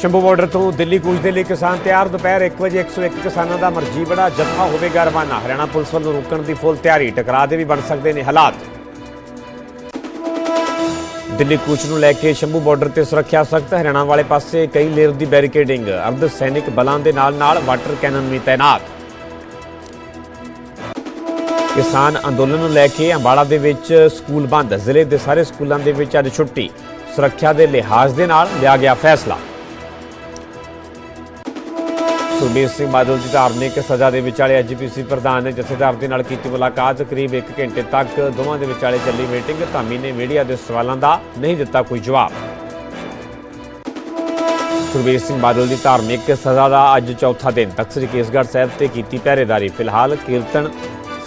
Shambhu border ਤੋਂ ਦਿੱਲੀ ਕੂਚ ਦੇ ਲਈ ਕਿਸਾਨ ਤਿਆਰ। ਦੁਪਹਿਰ 1 ਵਜੇ 101 ਕਿਸਾਨਾਂ ਦਾ ਮਰਜ਼ੀ ਬੜਾ ਜੱਥਾ ਹੋਵੇਗਾ ਰਵਾਨਾ। ਹਰਿਆਣਾ ਪੁਲਿਸ ਵੱਲੋਂ ਰੋਕਣ ਦੀ ਫੁੱਲ ਤਿਆਰੀ। ਟਕਰਾਅ ਦੇ ਵੀ ਬਣ ਸਕਦੇ ਨੇ ਹਾਲਾਤ। ਦਿੱਲੀ ਕੂਚ ਨੂੰ ਲੈ ਕੇ ਸ਼ੰਭੂ ਬਾਰਡਰ ਤੇ ਸੁਰੱਖਿਆ ਸਖਤ। ਹਰਿਆਣਾ ਵਾਲੇ ਪਾਸੇ ਕਈ ਲੇਅਰ ਦੀ ਬੈਰੀਕੇਡਿੰਗ। ਅਰਧ ਸੈਨਿਕ ਬਲਾਂ ਦੇ ਨਾਲ ਨਾਲ ਵਾਟਰ ਕੈਨਨ ਵੀ ਤਾਇਨਾਤ ਕਿਸਾਨ ਅੰਦੋਲਨ ਨੂੰ ਲੈ ਕੇ ਅੰਬਾਲਾ ਦੇ ਵਿੱਚ ਸਕੂਲ ਬੰਦ। ਜ਼ਿਲ੍ਹੇ ਦੇ ਸਾਰੇ ਸਕੂਲਾਂ ਦੇ ਵਿੱਚ ਅੱਜ ਛੁੱਟੀ। ਸੁਰੱਖਿਆ ਦੇ ਲਿਹਾਜ਼ ਦੇ ਨਾਲ ਲਿਆ ਗਿਆ ਫੈਸਲਾ। ਸੁਖਬੀਰ ਸਿੰਘ ਬਾਦਲ ਦੀ ਧਾਰਮਿਕ ਸਜ਼ਾ ਦੇ ਵਿਚਾਲੇ ਐਜੀਪੀਸੀ ਪ੍ਰਧਾਨ ਨੇ ਜਥੇਦਾਰ ਦੇ ਨਾਲ ਕੀਤੀ ਮੁਲਾਕਾਤ। ਕਰੀਬ 1 ਘੰਟੇ ਤੱਕ ਦੋਵਾਂ ਦੇ ਵਿਚਾਲੇ ਚੱਲੀ ਮੀਟਿੰਗ। ਧਾਮੀ ਨੇ ਮੀਡੀਆ ਦੇ ਸਵਾਲਾਂ ਦਾ ਨਹੀਂ ਦਿੱਤਾ ਕੋਈ ਜਵਾਬ। ਸੁਖਬੀਰ ਸਿੰਘ ਬਾਦਲ ਦੀ ਧਾਰਮਿਕ ਸਜ਼ਾ ਦਾ ਅੱਜ ਚੌਥਾ ਦਿਨ ਤਖਤ ਕੇਸਗੜ੍ਹ ਸਾਹਿਬ ਤੇ ਕੀਤੀ ਪਹਿਰੇਦਾਰੀ। ਫਿਲਹਾਲ ਕੀਰਤਨ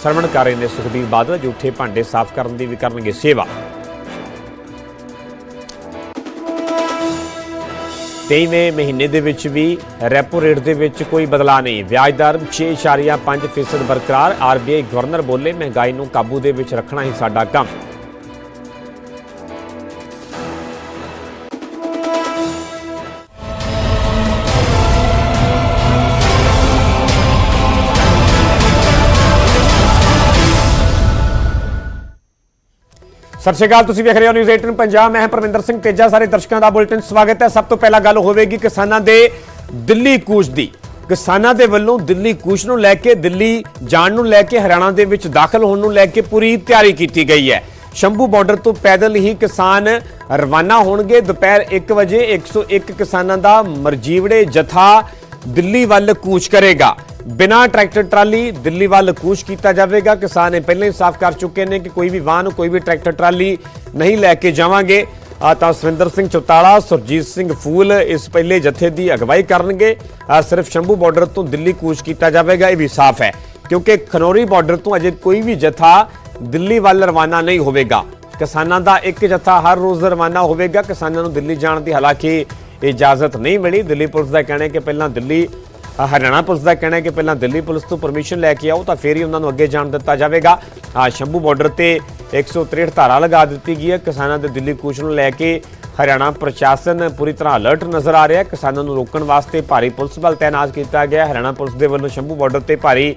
ਸਰਵਣ ਕਰ ਰਹੇ ਨੇ ਸੁਖਬੀਰ ਬਾਦਲ, ਜੂਠੇ ਭਾਂਡੇ ਸਾਫ਼ ਕਰਨ ਦੀ ਵੀ ਕਰਨਗੇ ਸੇਵਾ। 23ਵੇਂ ਮਹੀਨੇ ਦੇ ਵਿੱਚ ਵੀ ਰੈਪੋ ਰੇਟ ਦੇ ਵਿੱਚ ਕੋਈ ਬਦਲਾਅ ਨਹੀਂ। ਵਿਆਜ ਦਰ 6.5% ਬਰਕਰਾਰ। ਆਰਬੀਆਈ ਗਵਰਨਰ ਬੋਲੇ, ਮਹਿੰਗਾਈ ਨੂੰ ਕਾਬੂ ਦੇ ਵਿੱਚ ਰੱਖਣਾ ਹੀ ਸਾਡਾ ਕੰਮ। ਸਤਿ ਸ਼੍ਰੀ ਅਕਾਲ, ਤੁਸੀਂ ਵੇਖ ਰਹੇ ਹੋ ਨਿਊਜ਼ 18 ਪੰਜਾਬ। ਮੈਂ ਹਾਂ ਪਰਮਿੰਦਰ ਸਿੰਘ ਤੇਜਾ। ਸਾਰੇ ਦਰਸ਼ਕਾਂ ਦਾ ਬੁਲੇਟਿਨ ਸਵਾਗਤ ਹੈ। ਸਭ ਤੋਂ ਪਹਿਲਾਂ ਗੱਲ ਹੋਵੇਗੀ ਕਿਸਾਨਾਂ ਦੇ ਦਿੱਲੀ ਕੂਚ ਦੀ। ਕਿਸਾਨਾਂ ਦੇ ਵੱਲੋਂ ਦਿੱਲੀ ਕੂਚ ਨੂੰ ਲੈ ਕੇ, ਦਿੱਲੀ ਜਾਣ ਨੂੰ ਲੈ ਕੇ, ਹਰਿਆਣਾ ਦੇ ਵਿੱਚ ਦਾਖਲ ਹੋਣ ਨੂੰ ਲੈ ਕੇ ਪੂਰੀ ਤਿਆਰੀ ਕੀਤੀ ਗਈ ਹੈ। ਸ਼ੰਭੂ ਬਾਰਡਰ ਤੋਂ ਪੈਦਲ ਹੀ ਕਿਸਾਨ ਰਵਾਨਾ ਹੋਣਗੇ। ਦੁਪਹਿਰ 1 ਵਜੇ 101 ਕਿਸਾਨਾਂ ਦਾ ਮਰਜੀਵੜੇ ਜਥਾ ਦਿੱਲੀ ਵੱਲ ਕੂਚ ਕਰੇਗਾ। ਬਿਨਾ ਟਰੈਕਟਰ ਟਰਾਲੀ ਦਿੱਲੀ ਵੱਲ ਕੂਚ ਕੀਤਾ ਜਾਵੇਗਾ। ਕਿਸਾਨ ਇਹ ਪਹਿਲਾਂ ਹੀ ਸਾਫ਼ ਕਰ ਚੁੱਕੇ ਨੇ ਕਿ ਕੋਈ ਵੀ ਵਾਹਨ, ਕੋਈ ਵੀ ਟਰੈਕਟਰ ਟਰਾਲੀ ਨਹੀਂ ਲੈ ਕੇ ਜਾਵਾਂਗੇ। ਆ ਤਾਂ ਸਵਿੰਦਰ ਸਿੰਘ ਚੌਤਾਲਾ, ਸੁਰਜੀਤ ਸਿੰਘ ਫੂਲ ਇਸ ਪਹਿਲੇ ਜਥੇ ਦੀ ਅਗਵਾਈ ਕਰਨਗੇ। ਆਹ ਸਿਰਫ ਸ਼ੰਭੂ ਬਾਰਡਰ ਤੋਂ ਦਿੱਲੀ ਕੂਚ ਕੀਤਾ ਜਾਵੇਗਾ, ਇਹ ਵੀ ਸਾਫ਼ ਹੈ। ਕਿਉਂਕਿ ਖਨੌਰੀ ਬਾਰਡਰ ਤੋਂ ਅਜੇ ਕੋਈ ਵੀ ਜਥਾ ਦਿੱਲੀ ਵੱਲ ਰਵਾਨਾ ਨਹੀਂ ਹੋਵੇਗਾ। ਕਿਸਾਨਾਂ ਦਾ ਇੱਕ ਜਥਾ ਹਰ ਰੋਜ਼ ਰਵਾਨਾ ਹੋਵੇਗਾ। ਕਿਸਾਨਾਂ ਨੂੰ ਦਿੱਲੀ ਜਾਣ ਦੀ ਹਾਲਾਂਕਿ ਇਜਾਜ਼ਤ ਨਹੀਂ ਮਿਲੀ। ਦਿੱਲੀ ਪੁਲਿਸ ਦਾ ਕਹਿਣਾ ਹੈ ਕਿ ਪਹਿਲਾਂ ਦਿੱਲੀ ਹਰਿਆਣਾ ਪੁਲਿਸ ਦਾ ਕਹਿਣਾ ਹੈ ਕਿ ਪਹਿਲਾਂ ਦਿੱਲੀ ਪੁਲਿਸ ਤੋਂ ਪਰਮਿਸ਼ਨ ਲੈ ਕੇ ਆਓ ਤਾਂ ਫੇਰ ਹੀ ਉਹਨਾਂ ਨੂੰ ਅੱਗੇ ਜਾਣ ਦਿੱਤਾ ਜਾਵੇਗਾ। ਸ਼ੰਭੂ ਬਾਰਡਰ ਤੇ 163 ਧਾਰਾ ਲਗਾ ਦਿੱਤੀ ਗਈ ਹੈ। ਕਿਸਾਨਾਂ ਦੇ ਦਿੱਲੀ ਕੂਚ ਨੂੰ ਲੈ ਕੇ ਹਰਿਆਣਾ ਪ੍ਰਸ਼ਾਸਨ ਪੂਰੀ ਤਰ੍ਹਾਂ ਅਲਰਟ ਨਜ਼ਰ ਆ ਰਿਹਾ ਹੈ। ਕਿਸਾਨਾਂ ਨੂੰ ਰੋਕਣ ਵਾਸਤੇ ਭਾਰੀ ਪੁਲਿਸ ਬਲ ਤਾਇਨਾਤ ਕੀਤਾ ਗਿਆ ਹੈ। ਹਰਿਆਣਾ ਪੁਲਿਸ ਦੇ ਵੱਲੋਂ ਸ਼ੰਭੂ ਬਾਰਡਰ ਤੇ ਭਾਰੀ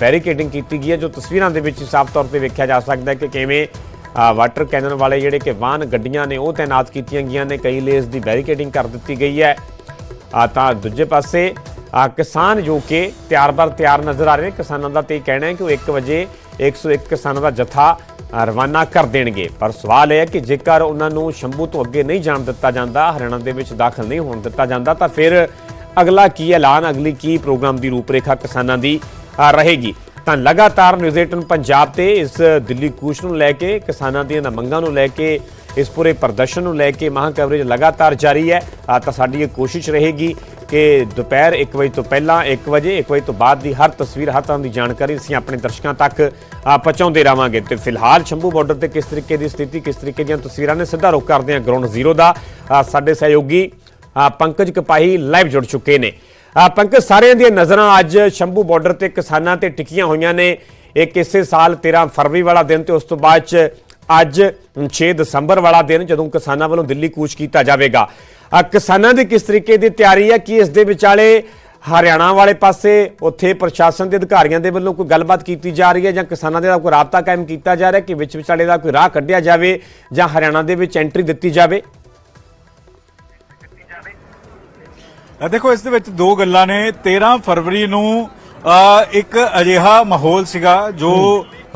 ਬੈਰੀਕੇਡਿੰਗ ਕੀਤੀ ਗਈ ਹੈ, ਜੋ ਤਸਵੀਰਾਂ ਦੇ ਵਿੱਚ ਸਾਫ਼ ਤੌਰ ਤੇ ਵੇਖਿਆ ਜਾ ਸਕਦਾ ਹੈ ਕਿ ਕਿਵੇਂ ਵਾਟਰ ਕੈਨਨ ਵਾਲੇ ਜਿਹੜੇ ਕਿ ਵਾਹਨ ਗੱਡੀਆਂ ਨੇ ਉਹ ਤਾਇਨਾਤ ਕੀਤੀਆਂ ਗਈਆਂ ਨੇ। ਕਈ ਲੇਸ ਦੀ ਬੈਰੀਕੇਡਿੰਗ ਕਰ ਦਿੱਤੀ ਗਈ ਹੈ। ਤਾਂ ਦੂਜੇ ਪਾਸੇ ਕਿਸਾਨ ਜੋ ਕਿ ਤਿਆਰ-ਬਰ ਤਿਆਰ ਨਜ਼ਰ ਆ ਰਹੇ ਨੇ। ਕਿਸਾਨਾਂ ਦਾ ਤੇ ਇਹ ਕਹਿਣਾ ਹੈ ਕਿ ਉਹ 1 ਵਜੇ 101 ਕਿਸਾਨਾਂ ਦਾ ਜਥਾ ਰਵਾਨਾ ਕਰ ਦੇਣਗੇ। ਪਰ ਸਵਾਲ ਇਹ ਹੈ ਕਿ ਜੇਕਰ ਉਹਨਾਂ ਨੂੰ ਸ਼ੰਭੂ ਤੋਂ ਅੱਗੇ ਨਹੀਂ ਜਾਣ ਦਿੱਤਾ ਜਾਂਦਾ, ਹਰਿਆਣਾ ਦੇ ਵਿੱਚ ਦਾਖਲ ਨਹੀਂ ਹੋਣ ਦਿੱਤਾ ਜਾਂਦਾ, ਤਾਂ ਫਿਰ ਅਗਲਾ ਕੀ ਐਲਾਨ, ਅਗਲੀ ਕੀ ਪ੍ਰੋਗਰਾਮ ਦੀ ਰੂਪਰੇਖਾ ਕਿਸਾਨਾਂ ਦੀ ਰਹੇਗੀ। ਤਾਂ ਲਗਾਤਾਰ ਨਿਊਜ਼ 18 ਪੰਜਾਬ ਤੇ ਇਸ ਦਿੱਲੀ ਕੂਚ ਨੂੰ ਲੈ ਕੇ, ਕਿਸਾਨਾਂ ਦੀਆਂ ਮੰਗਾਂ ਨੂੰ ਲੈ ਕੇ, ਇਸ ਪੂਰੇ ਪ੍ਰਦਰਸ਼ਨ ਨੂੰ ਲੈ ਕੇ ਮਹਾਂ ਕਵਰੇਜ ਲਗਾਤਾਰ ਜਾਰੀ ਹੈ। ਤਾਂ ਸਾਡੀ ਇਹ ਕੋਸ਼ਿਸ਼ ਰਹੇਗੀ ਕਿ ਦੁਪਹਿਰ 1 ਵਜੇ ਤੋਂ ਪਹਿਲਾਂ 1 ਵਜੇ 1 ਵਜੇ ਤੋਂ ਬਾਅਦ ਦੀ ਹਰ ਤਸਵੀਰ, ਹਰ ਤਰ੍ਹਾਂ ਦੀ ਜਾਣਕਾਰੀ ਅਸੀਂ ਆਪਣੇ ਦਰਸ਼ਕਾਂ ਤੱਕ ਪਹੁੰਚਾਉਂਦੇ ਰਵਾਂਗੇ। ਤੇ ਫਿਲਹਾਲ ਸ਼ੰਭੂ ਬਾਰਡਰ ਤੇ ਕਿਸ ਤਰੀਕੇ ਦੀ ਸਥਿਤੀ, ਕਿਸ ਤਰੀਕੇ ਦੀਆਂ ਤਸਵੀਰਾਂ ਨੇ, ਸਿੱਧਾ ਰੁਖ ਕਰਦੇ ਹਾਂ ਗਰਾਊਂਡ ਜ਼ੀਰੋ ਦਾ। ਸਾਡੇ ਸਹਿਯੋਗੀ ਪੰਕਜ ਕਪਾਹੀ ਲਾਈਵ ਜੁੜ ਚੁੱਕੇ ਨੇ। ਪੰਕਜ, ਸਾਰਿਆਂ ਦੀਆਂ ਨਜ਼ਰਾਂ ਅੱਜ ਸ਼ੰਭੂ ਬਾਰਡਰ ਤੇ ਕਿਸਾਨਾਂ ਤੇ ਟਿਕੀਆਂ ਹੋਈਆਂ ਨੇ। ਇਹ ਕਿਸੇ ਸਾਲ 13 ਫਰਵਰੀ ਵਾਲਾ ਦਿਨ ਤੇ ਉਸ ਤੋਂ ਬਾਅਦ ਚ ਅੱਜ 6 ਦਸੰਬਰ ਵਾਲਾ ਦਿਨ, ਜਦੋਂ ਕਿਸਾਨਾਂ ਵੱਲੋਂ ਦਿੱਲੀ ਕੂਚ ਕੀਤਾ ਜਾਵੇਗਾ। ਕਿਸਾਨਾਂ ਦੀ ਕਿਸ ਤਰੀਕੇ ਦੀ ਤਿਆਰੀ ਹੈ ਕਿ ਇਸ ਦੇ ਵਿਚਾਲੇ ਹਰਿਆਣਾ ਵਾਲੇ ਪਾਸੇ ਉੱਥੇ ਪ੍ਰਸ਼ਾਸਨ ਦੇ ਅਧਿਕਾਰੀਆਂ ਦੇ ਵੱਲੋਂ ਕੋਈ ਗੱਲਬਾਤ ਕੀਤੀ ਜਾ ਰਹੀ ਹੈ ਜਾਂ ਕਿਸਾਨਾਂ ਦੇ ਨਾਲ ਕੋਈ ਰਾਬਤਾ ਕਾਇਮ ਕੀਤਾ ਜਾ ਰਿਹਾ ਕਿ ਵਿੱਚ ਵਿਚਾਲੇ ਦਾ ਕੋਈ ਰਾਹ ਕੱਢਿਆ ਜਾਵੇ ਜਾਂ ਹਰਿਆਣਾ ਦੇ ਵਿੱਚ ਐਂਟਰੀ ਦਿੱਤੀ ਜਾਵੇ? ਦੇਖੋ ਇਸ ਦੇ ਵਿੱਚ ਦੋ ਗੱਲਾਂ ਨੇ। 13 ਫਰਵਰੀ ਨੂੰ ਇੱਕ ਅਜਿਹਾ ਮਾਹੌਲ ਸੀਗਾ ਜੋ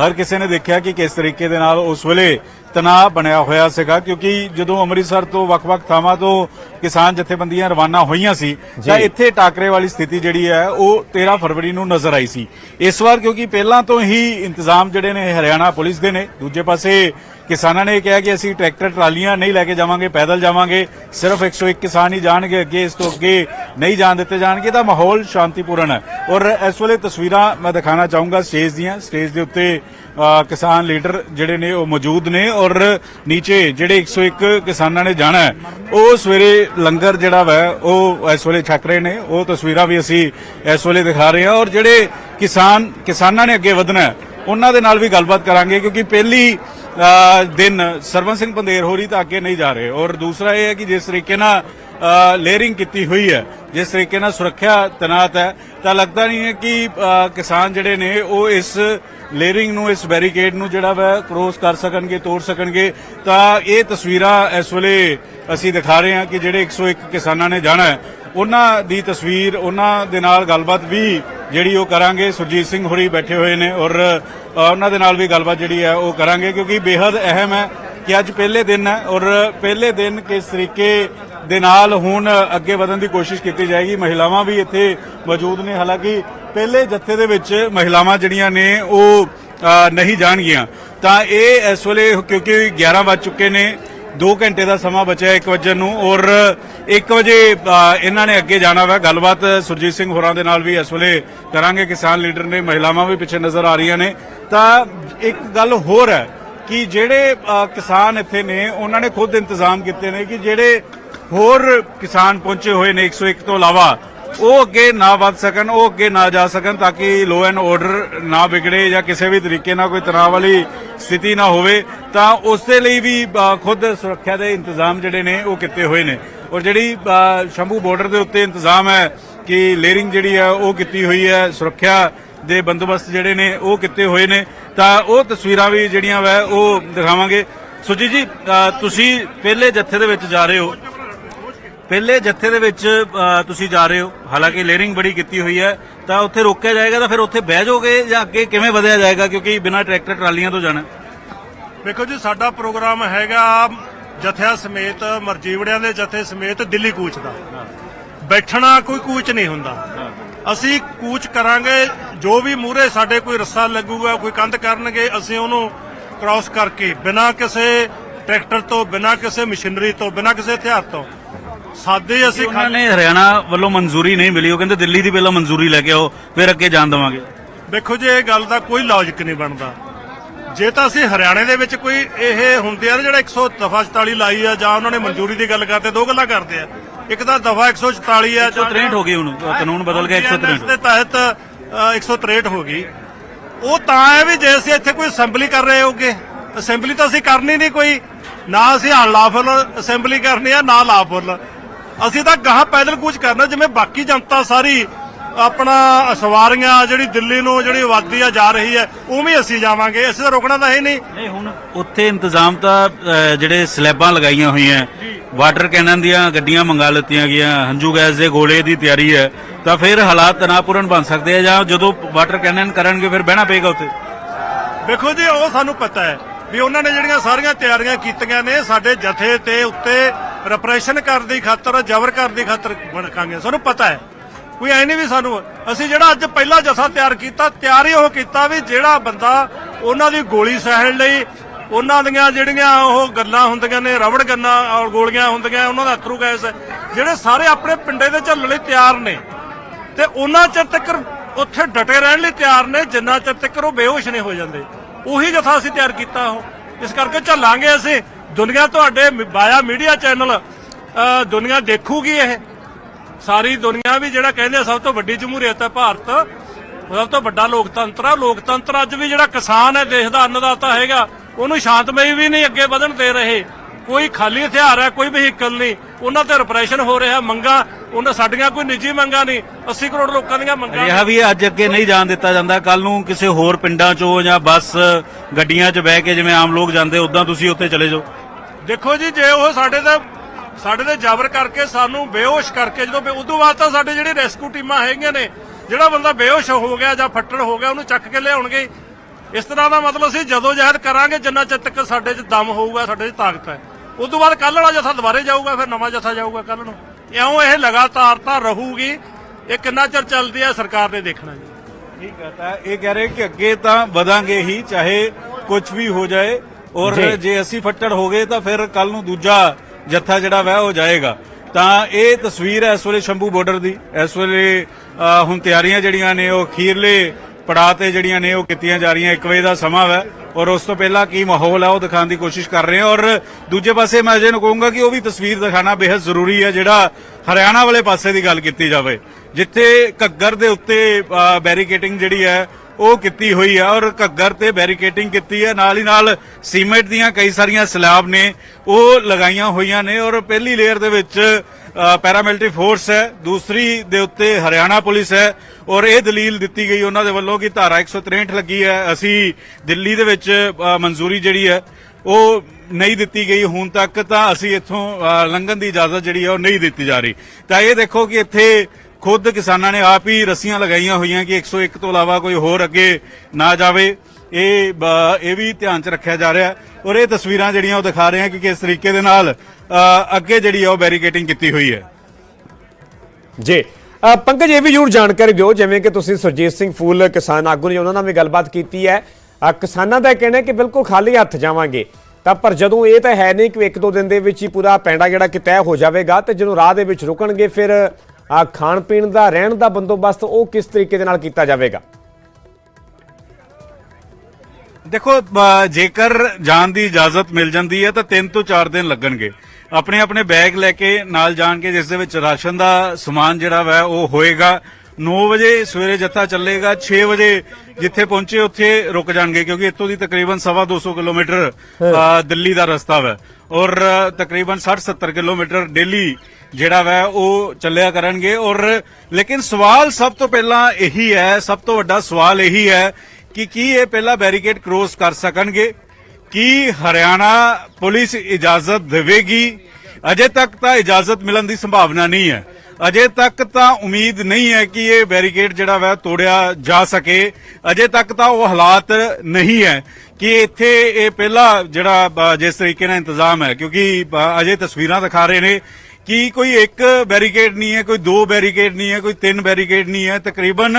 ਹਰ ਕਿਸੇ ਨੇ ਦੇਖਿਆ ਕਿ ਕਿਸ ਤਰੀਕੇ ਦੇ ਨਾਲ ਉਸ ਵੇਲੇ ਤਣਾਅ ਬਣਿਆ ਹੋਇਆ ਸੀਗਾ ਕਿਉਂਕਿ ਜਦੋਂ ਅੰਮ੍ਰਿਤਸਰ ਤੋਂ ਵੱਖ-ਵੱਖ ਥਾਵਾਂ ਤੋਂ ਕਿਸਾਨ ਜਥੇਬੰਦੀਆਂ ਰਵਾਨਾ ਹੋਈਆਂ ਸੀ ਤਾਂ ਇੱਥੇ ਟਾਕਰੇ ਵਾਲੀ ਸਥਿਤੀ ਜਿਹੜੀ ਹੈ ਉਹ 13 ਫਰਵਰੀ ਨੂੰ ਨਜ਼ਰ ਆਈ ਸੀ। ਇਸ ਵਾਰ ਕਿਉਂਕਿ ਪਹਿਲਾਂ ਤੋਂ ਹੀ ਇੰਤਜ਼ਾਮ ਜਿਹੜੇ ਨੇ ਹਰਿਆਣਾ ਪੁਲਿਸ ਦੇ ਨੇ ਦੂਜੇ ਪਾਸੇ ਕਿਸਾਨਾਂ ਨੇ ਇਹ ਕਿਹਾ ਕਿ ਅਸੀਂ ਟਰੈਕਟਰ ਟਰਾਲੀਆਂ ਨਹੀਂ ਲੈ ਕੇ ਜਾਵਾਂਗੇ, ਪੈਦਲ ਜਾਵਾਂਗੇ, ਸਿਰਫ 101 ਕਿਸਾਨ ਹੀ ਜਾਣਗੇ, ਅੱਗੇ ਇਸ ਤੋਂ ਅੱਗੇ ਨਹੀਂ ਜਾਣ ਦਿੱਤੇ ਜਾਣਗੇ ਤਾਂ ਮਾਹੌਲ ਸ਼ਾਂਤੀਪੂਰਨ ਹੈ। ਔਰ ਇਸ ਵੇਲੇ ਤਸਵੀਰਾਂ ਮੈਂ ਦਿਖਾਣਾ ਚਾਹੂੰਗਾ ਸਟੇਜ ਦੀਆਂ। ਸਟੇਜ ਦੇ ਉੱਤੇ ਕਿਸਾਨ ਲੀਡਰ ਜਿਹੜੇ ਨੇ ਉਹ ਮੌਜੂਦ ਨੇ ਔਰ ਨੀਚੇ ਜਿਹੜੇ 101 ਕਿਸਾਨਾਂ ਨੇ ਜਾਣਾ ਉਹ ਸਵੇਰੇ ਲੰਗਰ ਜਿਹੜਾ ਵਾ, ਉਹ ਇਸ ਵੇਲੇ ਛਕ ਰਹੇ ਨੇ। ਉਹ ਤਸਵੀਰਾਂ ਵੀ ਅਸੀਂ ਇਸ ਵੇਲੇ ਦਿਖਾ ਰਹੇ ਹਾਂ ਔਰ ਜਿਹੜੇ ਕਿਸਾਨ, ਕਿਸਾਨਾਂ ਨੇ ਅੱਗੇ ਵਧਣਾ ਉਹਨਾਂ ਦੇ ਨਾਲ ਵੀ ਗੱਲਬਾਤ ਕਰਾਂਗੇ, ਕਿਉਂਕਿ ਪਹਿਲੀ ਦਿਨ ਸਰਵਨ ਸਿੰਘ ਪੰਦੇਰ ਹੋਰੀ ਤਾਂ ਅੱਗੇ ਨਹੀਂ ਜਾ ਰਹੇ। ਔਰ ਦੂਸਰਾ ਇਹ ਹੈ ਕਿ ਜਿਸ ਤਰੀਕੇ ਨਾਲ ਲੇਅਰਿੰਗ ਕੀਤੀ ਹੋਈ ਹੈ, ਜਿਸ ਤਰੀਕੇ ਨਾਲ ਸੁਰੱਖਿਆ ਤਨਾਤ ਹੈ, ਤਾਂ ਲੱਗਦਾ ਨਹੀਂ ਹੈ ਕਿ ਕਿਸਾਨ ਜਿਹੜੇ ਨੇ, ਉਹ ਇਸ ਲੇਅਰਿੰਗ ਨੂੰ, ਇਸ ਬੈਰੀਕੇਡ ਨੂੰ ਜਿਹੜਾ ਵਾ ਕ੍ਰੋਸ ਕਰ ਸਕਣਗੇ, ਤੋੜ ਸਕਣਗੇ। ਤਾਂ ਇਹ ਤਸਵੀਰਾਂ ਇਸ ਵੇਲੇ ਅਸੀਂ ਦਿਖਾ ਰਹੇ ਹਾਂ ਕਿ ਜਿਹੜੇ 101 ਕਿਸਾਨਾਂ ਨੇ ਜਾਣਾ ਹੈ। ਉਹਨਾਂ ਦੀ ਤਸਵੀਰ, ਉਹਨਾਂ ਦੇ ਨਾਲ ਗੱਲਬਾਤ ਵੀ ਜਿਹੜੀ ਉਹ ਕਰਾਂਗੇ। ਸੁਰਜੀਤ ਸਿੰਘ ਹੋਰੀ ਬੈਠੇ ਹੋਏ ਨੇ ਔਰ ਉਹਨਾਂ ਦੇ ਨਾਲ ਵੀ ਗੱਲਬਾਤ ਜਿਹੜੀ ਹੈ ਉਹ ਕਰਾਂਗੇ ਕਿਉਂਕਿ ਬੇहद ਅਹਿਮ ਹੈ ਕਿ ਅੱਜ ਪਹਿਲੇ ਦਿਨ ਹੈ ਔਰ ਪਹਿਲੇ ਦਿਨ ਕਿਸ ਤਰੀਕੇ ਦੇ ਨਾਲ ਹੁਣ ਅੱਗੇ ਵਧਣ ਦੀ ਕੋਸ਼ਿਸ਼ ਕੀਤੀ ਜਾਏਗੀ। ਮਹਿਲਾਵਾਂ ਵੀ ਇੱਥੇ ਮੌਜੂਦ ਨੇ। ਹਾਲਾਂਕਿ ਪਹਿਲੇ ਜੱਥੇ ਦੇ ਵਿੱਚ ਮਹਿਲਾਵਾਂ ਜਿਹੜੀਆਂ ਨੇ ਉਹ ਨਹੀਂ ਜਾਣਗੀਆਂ। ਤਾਂ ਇਹ ਇਸ ਵੇਲੇ ਕਿਉਂਕਿ 11 ਵੱਜ ਚੁੱਕੇ ਨੇ 2 ਘੰਟੇ ਦਾ ਸਮਾਂ ਬਚਿਆ 1 ਵਜੇ ਨੂੰ ਔਰ 1 ਵਜੇ ਇਹਨਾਂ ਨੇ ਅੱਗੇ ਜਾਣਾ ਵਾ। ਗੱਲਬਾਤ ਸੁਰਜੀਤ ਸਿੰਘ ਹੋਰਾਂ ਦੇ ਨਾਲ ਵੀ ਇਸ ਵੇਲੇ ਕਰਾਂਗੇ। ਕਿਸਾਨ ਲੀਡਰ ਨੇ ਮਹਿਲਾਵਾਂ ਵੀ ਪਿੱਛੇ ਨਜ਼ਰ ਆ ਰਹੀਆਂ ਨੇ। ਤਾਂ ਇੱਕ ਗੱਲ ਹੋਰ ਹੈ ਕਿ ਜਿਹੜੇ ਕਿਸਾਨ ਇੱਥੇ ਨੇ, ਉਹਨਾਂ ਨੇ ਖੁਦ ਇੰਤਜ਼ਾਮ ਕੀਤੇ ਨੇ ਕਿ ਜਿਹੜੇ ਹੋਰ ਕਿਸਾਨ ਪਹੁੰਚੇ ਹੋਏ ਨੇ 101 ਤੋਂ ਇਲਾਵਾ, ਉਹ ਅੱਗੇ ਨਾ ਵੱਧ ਸਕਣ, ਉਹ ਅੱਗੇ ਨਾ ਜਾ ਸਕਣ ਤਾਂ ਕਿ ਲੋ ਐਂਡ ਆਰਡਰ ਨਾ ਵਿਗੜੇ ਜਾਂ ਕਿਸੇ ਵੀ ਤਰੀਕੇ ਨਾਲ ਕੋਈ ਤਣਾਅ ਵਾਲੀ ਸਥਿਤੀ ਨਾ ਹੋਵੇ, ਤਾਂ ਉਸ ਦੇ ਲਈ ਵੀ ਖੁਦ ਸੁਰੱਖਿਆ ਦੇ ਇੰਤਜ਼ਾਮ ਜਿਹੜੇ ਨੇ, ਉਹ ਕੀਤੇ ਹੋਏ ਨੇ। ਔਰ ਜਿਹੜੀ ਸ਼ੰਭੂ ਬਾਰਡਰ ਦੇ ਉੱਤੇ ਇੰਤਜ਼ਾਮ ਹੈ ਕਿ ਲੇਅਰਿੰਗ ਜਿਹੜੀ ਹੈ, ਉਹ ਕੀਤੀ ਹੋਈ ਹੈ, ਸੁਰੱਖਿਆ ਦੇ ਬੰਦੋਬਸਤ ਜਿਹੜੇ ਨੇ, ਉਹ ਕੀਤੇ ਹੋਏ ਨੇ। ਤਾਂ ਉਹ ਤਸਵੀਰਾਂ ਵੀ ਜਿਹੜੀਆਂ ਵੈ, ਉਹ ਦਿਖਾਵਾਂਗੇ। ਸੁਜੀ ਜੀ ਤੁਸੀਂ ਪਹਿਲੇ ਜੱਥੇ ਦੇ ਵਿੱਚ ਜਾ ਰਹੇ ਹੋ। ਪਹਿਲੇ ਜੱਥੇ ਦੇ ਵਿੱਚ ਅ, ਤੁਸੀਂ ਜਾ ਰਹੇ ਹੋ। ਹਾਲਾਂਕਿ ਲੇਅਰਿੰਗ ਬੜੀ ਕੀਤੀ ਹੋਈ ਹੈ ਤਾਂ ਉੱਥੇ ਰੋਕਿਆ ਜਾਏਗਾ ਤਾਂ ਫਿਰ ਉੱਥੇ ਬਹਿ ਜਾਓਗੇ ਜਾਂ ਅੱਗੇ ਕਿਵੇਂ ਵਧਿਆ ਜਾਏਗਾ? ਕਿਉਂਕਿ ਬਿਨਾਂ ਟਰੈਕਟਰ ਟਰਾਲੀਆਂ ਤੋਂ ਜਾਣਾ। ਵੇਖੋ ਜੀ ਸਾਡਾ ਪ੍ਰੋਗਰਾਮ ਹੈਗਾ ਜਥਿਆਂ ਸਮੇਤ ਮਰਜੀਵੜਿਆਂ ਦੇ ਜਥੇ ਸਮੇਤ ਦਿੱਲੀ ਕੂਚ ਦਾ। ਬੈਠਣਾ ਕੋਈ ਕੂਚ ਨਹੀਂ ਹੁੰਦਾ। ਅਸੀਂ ਕੂਚ ਕਰਾਂਗੇ ਜੋ ਵੀ ਮੂਹਰੇ ਸਾਡੇ ਕੋਈ ਰੱਸਾ ਲੱਗੂਗਾ ਕੋਈ ਕੰਧ ਕਰਨਗੇ ਅਸੀਂ ਉਹਨੂੰ ਕ੍ਰਾਸ ਕਰਕੇ ਬਿਨਾਂ ਕਿਸੇ ਟਰੈਕਟਰ ਤੋਂ ਬਿਨਾਂ ਕਿਸੇ ਮਸ਼ੀਨਰੀ ਤੋਂ ਬਿਨਾਂ ਕਿਸੇ ਹਥਿਆਰ ਤੋਂ ਸਾਦੇ ਅਸੀਂ ਉਹਨਾਂ ਨੇ ਹਰਿਆਣਾ ਵੱਲੋਂ ਮਨਜ਼ੂਰੀ ਨਹੀਂ ਮਿਲੀ ਉਹ ਕਹਿੰਦੇ ਦਿੱਲੀ ਦੀ ਪਹਿਲਾਂ ਮਨਜ਼ੂਰੀ ਲੈ ਕੇ ਆਓ ਫਿਰ ਅੱਗੇ ਜਾਣ ਦੇਵਾਂਗੇ। ਵੇਖੋ ਜੀ ਇਹ ਗੱਲ ਦਾ ਕੋਈ ਲੌਜੀਕ ਨਹੀਂ ਬਣਦਾ। ਜੇ ਤਾਂ ਅਸੀਂ ਹਰਿਆਣੇ ਦੇ ਵਿੱਚ ਕੋਈ ਇਹ ਹੁੰਦੇ ਆ ਜਿਹੜਾ 100 ਦਫਾ 44 ਲਾਈ ਆ ਜਾਂ ਉਹਨਾਂ ਨੇ ਮਨਜ਼ੂਰੀ ਦੀ ਗੱਲ ਕਰਦੇ ਦੋ ਗੱਲਾਂ ਕਰਦੇ ਆ। ਇੱਕ ਤਾਂ ਦਫਾ 144 ਆ ਜਾਂ 163 ਹੋ ਗਈ ਹੁਣ ਕਾਨੂੰਨ ਬਦਲ ਗਿਆ 163 ਦੇ ਤਹਿਤ ਅ, 163 ਹੋ ਗਈ। ਉਹ ਤਾਂ ਹੈ ਵੀ ਜੇ ਅਸੀਂ ਇੱਥੇ ਕੋਈ ਅਸੈਂਬਲੀ ਕਰ ਰਹੇ ਹੋਗੇ ਅਸੈਂਬਲੀ ਤਾਂ ਅਸੀਂ ਕਰਨੀ ਨਹੀਂ ਕੋਈ ਨਾ ਅਸੀਂ ਅਨਲਾਫਲ ਅਸੈਂਬਲੀ ਕਰਨੀ ਆ ਨਾ ਲਾਫਲ ਅਸੀਂ ਤਾਂ ਗਾਹਾਂ ਪੈਦਲ ਕੂਚ ਕਰਨਾ ਜਿਵੇਂ ਬਾਕੀ ਜਨਤਾ ਸਾਰੀ ਆਪਣਾ ਸਵਾਰੀਆਂ ਜਿਹੜੀ ਦਿੱਲੀ ਨੂੰ ਜਿਹੜੀ ਆਬਾਦੀ ਆ ਜਾ ਰਹੀ ਹੈ ਉਵੇਂ ਅਸੀਂ ਜਾਵਾਂਗੇ। ਅਸੀਂ ਤਾਂ ਰੁਕਣਾ ਤਾਂ ਹੈ ਨਹੀਂ। ਨਹੀਂ ਹੁਣ ਉੱਥੇ ਇੰਤਜ਼ਾਮ ਤਾਂ ਜਿਹੜੇ ਸਲੈਬਾਂ ਲਗਾਈਆਂ ਹੋਈਆਂ ਵਾਟਰ ਕੈਨਨ ਦੀਆਂ ਗੱਡੀਆਂ ਮੰਗਾ ਲਿੱਤੀਆਂ ਗਈਆਂ ਹੰਝੂ ਗੈਸ ਦੇ ਗੋਲੇ ਦੀ ਤਿਆਰੀ ਹੈ ਤਾਂ ਫਿਰ ਹਾਲਾਤ ਤਣਾਅਪੂਰਨ ਬਣ ਸਕਦੇ ਆ ਜਾਂ ਜਦੋਂ ਵਾਟਰ ਕੈਨਨ ਕਰਨਗੇ ਫਿਰ ਬਹਿਣਾ ਪਏਗਾ ਉੱਥੇ। ਵੇਖੋ ਜੀ ਉਹ ਸਾਨੂੰ ਪਤਾ ਹੈ ਵੀ ਉਹਨਾਂ ਨੇ ਜਿਹੜੀਆਂ ਸਾਰੀਆਂ ਤਿਆਰੀਆਂ ਕੀਤੀਆਂ ਨੇ ਸਾਡੇ ਜਥੇ ਤੇ ਉੱਤੇ ਰਿਪਰੈਸ਼ਨ ਕਰਨ ਦੀ ਖਾਤਰ, ਜ਼ਬਰ ਕਰਨ ਦੀ ਖਾਤਰ ਬਣਕਾਂਗੇ। ਸਾਨੂੰ ਪਤਾ ਹੈ। ਕੋਈ ਐ ਨਹੀਂ ਵੀ ਸਾਨੂੰ ਅਸੀਂ ਜਿਹੜਾ ਅੱਜ ਪਹਿਲਾ ਜਥਾ ਤਿਆਰ ਕੀਤਾ, ਤਿਆਰ ਹੀ ਉਹ ਕੀਤਾ ਵੀ ਜਿਹੜਾ ਬੰਦਾ ਉਹਨਾਂ ਦੀ ਗੋਲੀ ਸਹਿਣ ਲਈ ਉਹਨਾਂ ਦੀਆਂ ਜਿਹੜੀਆਂ ਉਹ ਗੱਲਾਂ ਹੁੰਦੀਆਂ ਨੇ, ਰਬੜ ਗੰਨਾ ਔਰ ਗੋਲੀਆਂ ਹੁੰਦੀਆਂ, ਉਹਨਾਂ ਦਾ ਅਥਰੂ ਗੈਸ ਜਿਹੜੇ ਸਾਰੇ ਆਪਣੇ ਪਿੰਡੇ ਦੇ ਝੱਲਣ ਲਈ ਤਿਆਰ ਨੇ। ਤੇ ਉਹਨਾਂ ਚਿਰ ਤੱਕ ਉੱਥੇ ਡਟੇ ਰਹਿਣ ਲਈ ਤਿਆਰ ਨੇ, ਜਿੰਨਾ ਚਿਰ ਤੱਕ ਉਹ ਬੇਹੋਸ਼ ਨਹੀਂ ਹੋ ਜਾਂਦੇ। ਉਹੀ ਜਥਾ ਅਸੀਂ ਤਿਆਰ ਕੀਤਾ ਉਹ। ਇਸ ਕਰਕੇ ਝੱਲਾਂਗੇ ਅਸੀਂ। ਦੁਨੀਆ ਤੁਹਾਡੇ ਬਾਇਆ ਮੀਡੀਆ ਚੈਨਲ ਅ, ਦੁਨੀਆ ਦੇਖੂਗੀ ਇਹ। ਸਾਰੀ ਦੁਨੀਆ ਵੀ ਜਿਹੜਾ ਕਹਿੰਦੇ ਸਭ ਤੋਂ ਵੱਡੀ ਜਮਹੂਰੀਅਤ ਹੈ ਭਾਰਤ। ਸਭ ਤੋਂ ਵੱਡਾ ਲੋਕਤੰਤਰ ਆ। ਲੋਕਤੰਤਰ ਅੱਜ ਵੀ ਜਿਹੜਾ ਕਿਸਾਨ ਹੈ ਦੇਸ਼ ਦਾ ਅੰਨਦਾਤਾ ਹੈਗਾ ਉਹਨੂੰ ਸ਼ਾਂਤਮਈ ਵੀ ਨਹੀਂ ਅੱਗੇ ਵਧਣ ਦੇ ਰਹੇ। ਕੋਈ ਖਾਲੀ ਹਥਿਆਰ ਹੈ ਕੋਈ ਵਹੀਕਲ ਨਹੀਂ। ਉਹਨਾਂ ਤੇ ਰਿਪਰੈਸ਼ਨ ਹੋ ਰਿਹਾ ਮੰਗਾ। ਉਹਨਾਂ ਸਾਡੀਆਂ ਕੋਈ ਨਿੱਜੀ ਮੰਗਾ ਨਹੀਂ। 80 ਕਰੋੜ ਲੋਕਾਂ ਦੀਆਂ ਮੰਗਾਂ ਰਿਹਾ ਵੀ ਅੱਜ ਅੱਗੇ ਨਹੀਂ ਜਾਣ ਦਿੱਤਾ ਜਾਂਦਾ। ਕੱਲ ਨੂੰ ਕਿਸੇ ਹੋਰ ਪਿੰਡਾਂ ਚੋਂ ਜਾਂ ਬੱਸ ਗੱਡੀਆਂ 'ਚ ਬਹਿ ਕੇ ਜਿਵੇਂ ਆਮ ਲੋਕ ਜਾਂਦੇ ਉਦਾਂ ਤੁਸੀਂ ਉੱਥੇ ਚਲੇ ਜਾਓ। ਦੇਖੋ ਜੀ, ਜੇ ਉਹ ਸਾਡੇ ਤੇ ਸਾਡੇ ਤੇ ਜ਼ਬਰ ਕਰਕੇ ਸਾਨੂੰ ਬੇਹੋਸ਼ ਕਰਕੇ ਜਦੋਂ ਉਦੋਂ ਬਾਅਦ ਤਾਂ ਸਾਡੇ ਜਿਹੜੇ ਰੈਸਕਿਊ ਟੀਮਾਂ ਹੈਗੀਆਂ ਨੇ, ਜਿਹੜਾ ਬੰਦਾ ਬੇਹੋਸ਼ ਹੋ ਗਿਆ ਜਾਂ ਫੱਟੜ ਹੋ ਗਿਆ, ਉਹਨੂੰ ਚੱਕ ਕੇ ਲਿਆਉਣਗੇ। ਇਸ ਤਰ੍ਹਾਂ ਦਾ ਮਤਲਬ ਅਸੀਂ ਜਦੋਂ ਜਹਿਦ ਕਰਾਂਗੇ, ਜਿੰਨਾ ਚਿਰ ਤੱਕ ਸਾਡੇ 'ਚ ਦਮ ਹੋਊਗਾ, ਸਾਡੇ 'ਚ ਤਾਕਤ ਹੈ। ਉਦੋਂ ਬਾਅਦ ਕੱਲ੍ਹ ਵਾਲਾ ਜਥਾ ਦੁਬਾਰੇ ਜਾਊਗਾ, ਫਿਰ ਨਵਾਂ ਜਥਾ ਜਾਊਗਾ ਕੱਲ ਨੂੰ। ਇਉਂ ਇਹ ਲਗਾਤਾਰ ਤਾਂ ਰਹੂਗੀ। ਇਹ ਕਿੰਨਾ ਚਿਰ ਚੱਲਦੀ ਹੈ, ਸਰਕਾਰ ਨੇ ਦੇਖਣਾ ਜੀ। ਠੀਕ ਹੈ, ਤਾਂ ਇਹ ਕਹਿ ਰਹੇ ਕਿ ਅੱਗੇ ਤਾਂ ਵਧਾਂਗੇ ਹੀ, ਚਾਹੇ ਕੁਝ ਵੀ ਹੋ ਜਾਏ। ਔਰ ਜੀ। ਅਸੀਂ ਫੱਟੜ ਹੋ ਗਏ ਤਾਂ ਫਿਰ ਕੱਲ ਨੂੰ ਦੂਜਾ ਜੱਥਾ ਜਿਹੜਾ ਵੈ ਉਹ ਜਾਏਗਾ। ਤਾਂ ਇਹ ਤਸਵੀਰ ਹੈ ਇਸ ਵੇਲੇ ਸ਼ੰਭੂ ਬਾਰਡਰ ਦੀ। ਇਸ ਵੇਲੇ ਹੁਣ ਤਿਆਰੀਆਂ ਜਿਹੜੀਆਂ ਨੇ ਉਹ ਅਖੀਰਲੇ ਪੜਾਅ ਤੇ ਜਿਹੜੀਆਂ ਨੇ ਉਹ ਕੀਤੀਆਂ ਜਾ ਰਹੀਆਂ 1 ਵਜੇ ਦਾ ਸਮਾਂ ਹੈ ਔਰ ਉਸ ਤੋਂ ਪਹਿਲਾਂ ਕੀ ਮਾਹੌਲ ਹੈ ਉਹ ਦਿਖਾਉਣ ਦੀ ਕੋਸ਼ਿਸ਼ ਕਰ ਰਹੇ ਹਾਂ। ਔਰ ਦੂਜੇ ਪਾਸੇ ਮੈਂ ਅਜੇ ਨੂੰ ਕਹੂੰਗਾ ਕਿ ਉਹ ਵੀ ਤਸਵੀਰ ਦਿਖਾਣਾ ਬੇहद ਜ਼ਰੂਰੀ ਹੈ ਜਿਹੜਾ ਹਰਿਆਣਾ ਵਾਲੇ ਪਾਸੇ ਦੀ ਗੱਲ ਕੀਤੀ ਜਾਵੇ। ਜਿੱਥੇ ਘੱਗਰ ਦੇ ਉੱਤੇ ਬੈਰੀਕੇਟਿੰਗ ਜਿਹੜੀ ਹੈ ਉਹ ਕੀਤੀ ਹੋਈ ਹੈ ਔਰ ਘੱਗਰ ਤੇ ਬੈਰੀਕੇਟਿੰਗ ਕੀਤੀ ਹੈ ਨਾਲ ਹੀ ਨਾਲ ਸੀਮੈਂਟ ਦੀਆਂ ਕਈ ਸਾਰੀਆਂ ਸਲੈਬ ਨੇ, ਉਹ ਲਗਾਈਆਂ ਹੋਈਆਂ ਨੇ ਔਰ ਪਹਿਲੀ ਲੇਅਰ ਦੇ ਵਿੱਚ ਪੈਰਾਮਿਲਟਰੀ ਫੋਰਸ ਹੈ, ਦੂਸਰੀ ਦੇ ਉੱਤੇ ਹਰਿਆਣਾ ਪੁਲਿਸ ਹੈ ਔਰ ਇਹ ਦਲੀਲ ਦਿੱਤੀ ਗਈ ਉਹਨਾਂ ਦੇ ਵੱਲੋਂ ਕਿ ਧਾਰਾ 163 ਲੱਗੀ ਹੈ। ਅਸੀਂ ਦਿੱਲੀ ਦੇ ਵਿੱਚ ਮਨਜ਼ੂਰੀ ਜਿਹੜੀ ਹੈ, ਉਹ ਨਹੀਂ ਦਿੱਤੀ ਗਈ। ਹੁਣ ਤੱਕ ਤਾਂ ਅਸੀਂ ਇੱਥੋਂ ਲੰਘਣ ਦੀ ਇਜਾਜ਼ਤ ਜਿਹੜੀ ਹੈ ਉਹ ਨਹੀਂ ਦਿੱਤੀ ਜਾ ਰਹੀ। ਤਾਂ ਇਹ ਦੇਖੋ ਕਿ ਇੱਥੇ ਖੁਦ ਕਿਸਾਨਾਂ ਨੇ ਆਪ ਹੀ ਰੱਸੀਆਂ ਲਗਾਈਆਂ ਹੋਈਆਂ ਕਿ 101 ਤੋਂ ਇਲਾਵਾ ਕੋਈ ਹੋਰ ਅੱਗੇ ਨਾ ਜਾਵੇ। ਇਹ ਇਹ ਵੀ ਧਿਆਨ 'ਚ ਰੱਖਿਆ ਜਾ ਰਿਹਾ ਔਰ ਇਹ ਤਸਵੀਰਾਂ ਜਿਹੜੀਆਂ ਉਹ ਦਿਖਾ ਰਹੇ ਹਨ ਕਿ ਕਿਸ ਤਰੀਕੇ ਦੇ ਨਾਲ ਅੱਗੇ ਜਿਹੜੀ ਹੈ ਉਹ ਬੈਰੀਕੇਟਿੰਗ ਕੀਤੀ ਹੋਈ ਹੈ। ਜੀ। ਪੰਕਜ, ਇਹ ਵੀ ਜ਼ਰੂਰ ਜਾਣਕਾਰੀ ਦਿਓ, ਜਿਵੇਂ ਕਿ ਤੁਸੀਂ ਸੁਰਜੀਤ ਸਿੰਘ ਫੂਲ, ਕਿਸਾਨ ਆਗੂ ਨੇ ਉਹਨਾਂ ਨਾਲ ਵੀ ਗੱਲਬਾਤ ਕੀਤੀ ਹੈ। ਕਿਸਾਨਾਂ ਦਾ ਇਹ ਕਹਿਣਾ ਹੈ ਕਿ ਬਿਲਕੁਲ ਖਾਲੀ ਹੱਥ ਜਾਵਾਂਗੇ। ਤਾਂ ਪਰ ਜਦੋਂ ਇਹ ਤਾਂ ਹੈ ਨਹੀਂ ਕਿ ਇੱਕ ਦੋ ਦਿਨ ਦੇ ਵਿੱਚ ਹੀ ਪੂਰਾ ਪੈਂਡਾ ਜਿਹੜਾ ਕਿ ਤੈਅ ਹੋ ਜਾਵੇਗਾ ਤੇ ਜਦੋਂ ਰਾਹ ਦੇ ਵਿੱਚ ਰੁਕਣਗੇ, ਫਿਰ ਅ, ਖਾਣ ਪੀਣ ਦਾ ਰਹਿਣ ਦਾ ਬੰਦੋਬਸਤ ਉਹ ਕਿਸ ਤਰੀਕੇ ਦੇ ਨਾਲ ਕੀਤਾ ਜਾਵੇਗਾ? ਦੇਖੋ ਜੇਕਰ ਜਾਣ ਦੀ ਇਜਾਜ਼ਤ ਮਿਲ ਜਾਂਦੀ ਹੈ ਤਾਂ 3 ਤੋਂ 4 ਦਿਨ ਲੱਗਣਗੇ। ਆਪਣੇ ਆਪਣੇ ਬੈਗ ਲੈ ਕੇ ਨਾਲ ਜਾਣਗੇ ਜਿਸ ਦੇ ਵਿੱਚ ਰਾਸ਼ਨ ਦਾ ਸਮਾਨ ਜਿਹੜਾ ਵਾ ਉਹ ਹੋਏਗਾ। 9 ਵਜੇ ਸਵੇਰੇ ਜੱਥਾ ਚੱਲੇਗਾ 6 ਵਜੇ ਜਿੱਥੇ ਪਹੁੰਚੇ ਉੱਥੇ ਰੁਕ ਜਾਣਗੇ ਕਿਉਂਕਿ ਇੱਥੋਂ ਦੀ ਤਕਰੀਬਨ ਸਵਾ 200 ਕਿਲੋਮੀਟਰ ਦਿੱਲੀ ਦਾ ਰਸਤਾ ਵਾ। ਔਰ ਤਕਰੀਬਨ 60-70 ਕਿਲੋਮੀਟਰ ਡੇਲੀ ਜਿਹੜਾ ਵਾ ਉਹ ਚੱਲਿਆ ਕਰਨਗੇ। ਔਰ ਲੇਕਿਨ ਸਵਾਲ ਸਭ ਤੋਂ ਪਹਿਲਾਂ ਇਹੀ ਹੈ ਸਭ ਤੋਂ ਵੱਡਾ ਸਵਾਲ ਇਹੀ ਹੈ ਕਿ ਕੀ ਇਹ ਪਹਿਲਾ ਬੈਰੀਕੇਡ ਕ੍ਰੋਸ ਕਰ ਸਕਣਗੇ? ਕੀ ਹਰਿਆਣਾ ਪੁਲਿਸ ਇਜਾਜ਼ਤ ਦੇਵੇਗੀ? ਅਜੇ ਤੱਕ ਤਾਂ ਇਜਾਜ਼ਤ ਮਿਲਣ ਦੀ ਸੰਭਾਵਨਾ ਨਹੀਂ ਹੈ। ਅਜੇ ਤੱਕ ਤਾਂ ਉਮੀਦ ਨਹੀਂ ਹੈ ਕਿ ਇਹ ਬੈਰੀਕੇਡ ਜਿਹੜਾ ਵਾ ਤੋੜਿਆ ਜਾ ਸਕੇ। ਅਜੇ ਤੱਕ ਤਾਂ ਉਹ ਹਾਲਾਤ ਨਹੀਂ ਹੈ ਕਿ ਇੱਥੇ ਇਹ ਪਹਿਲਾ ਜਿਹੜਾ ਜਿਸ ਤਰੀਕੇ ਨਾਲ ਇੰਤਜ਼ਾਮ ਹੈ, ਕਿਉਂਕਿ ਅਜੇ ਤਸਵੀਰਾਂ ਦਿਖਾ ਰਹੇ ਨੇ ਕਿ ਕੋਈ ਇੱਕ ਬੈਰੀਕੇਡ ਨਹੀਂ ਹੈ, ਕੋਈ ਦੋ ਬੈਰੀਕੇਡ ਨਹੀਂ ਹੈ, ਕੋਈ ਤਿੰਨ ਬੈਰੀਕੇਡ ਨਹੀਂ ਹੈ। ਤਕਰੀਬਨ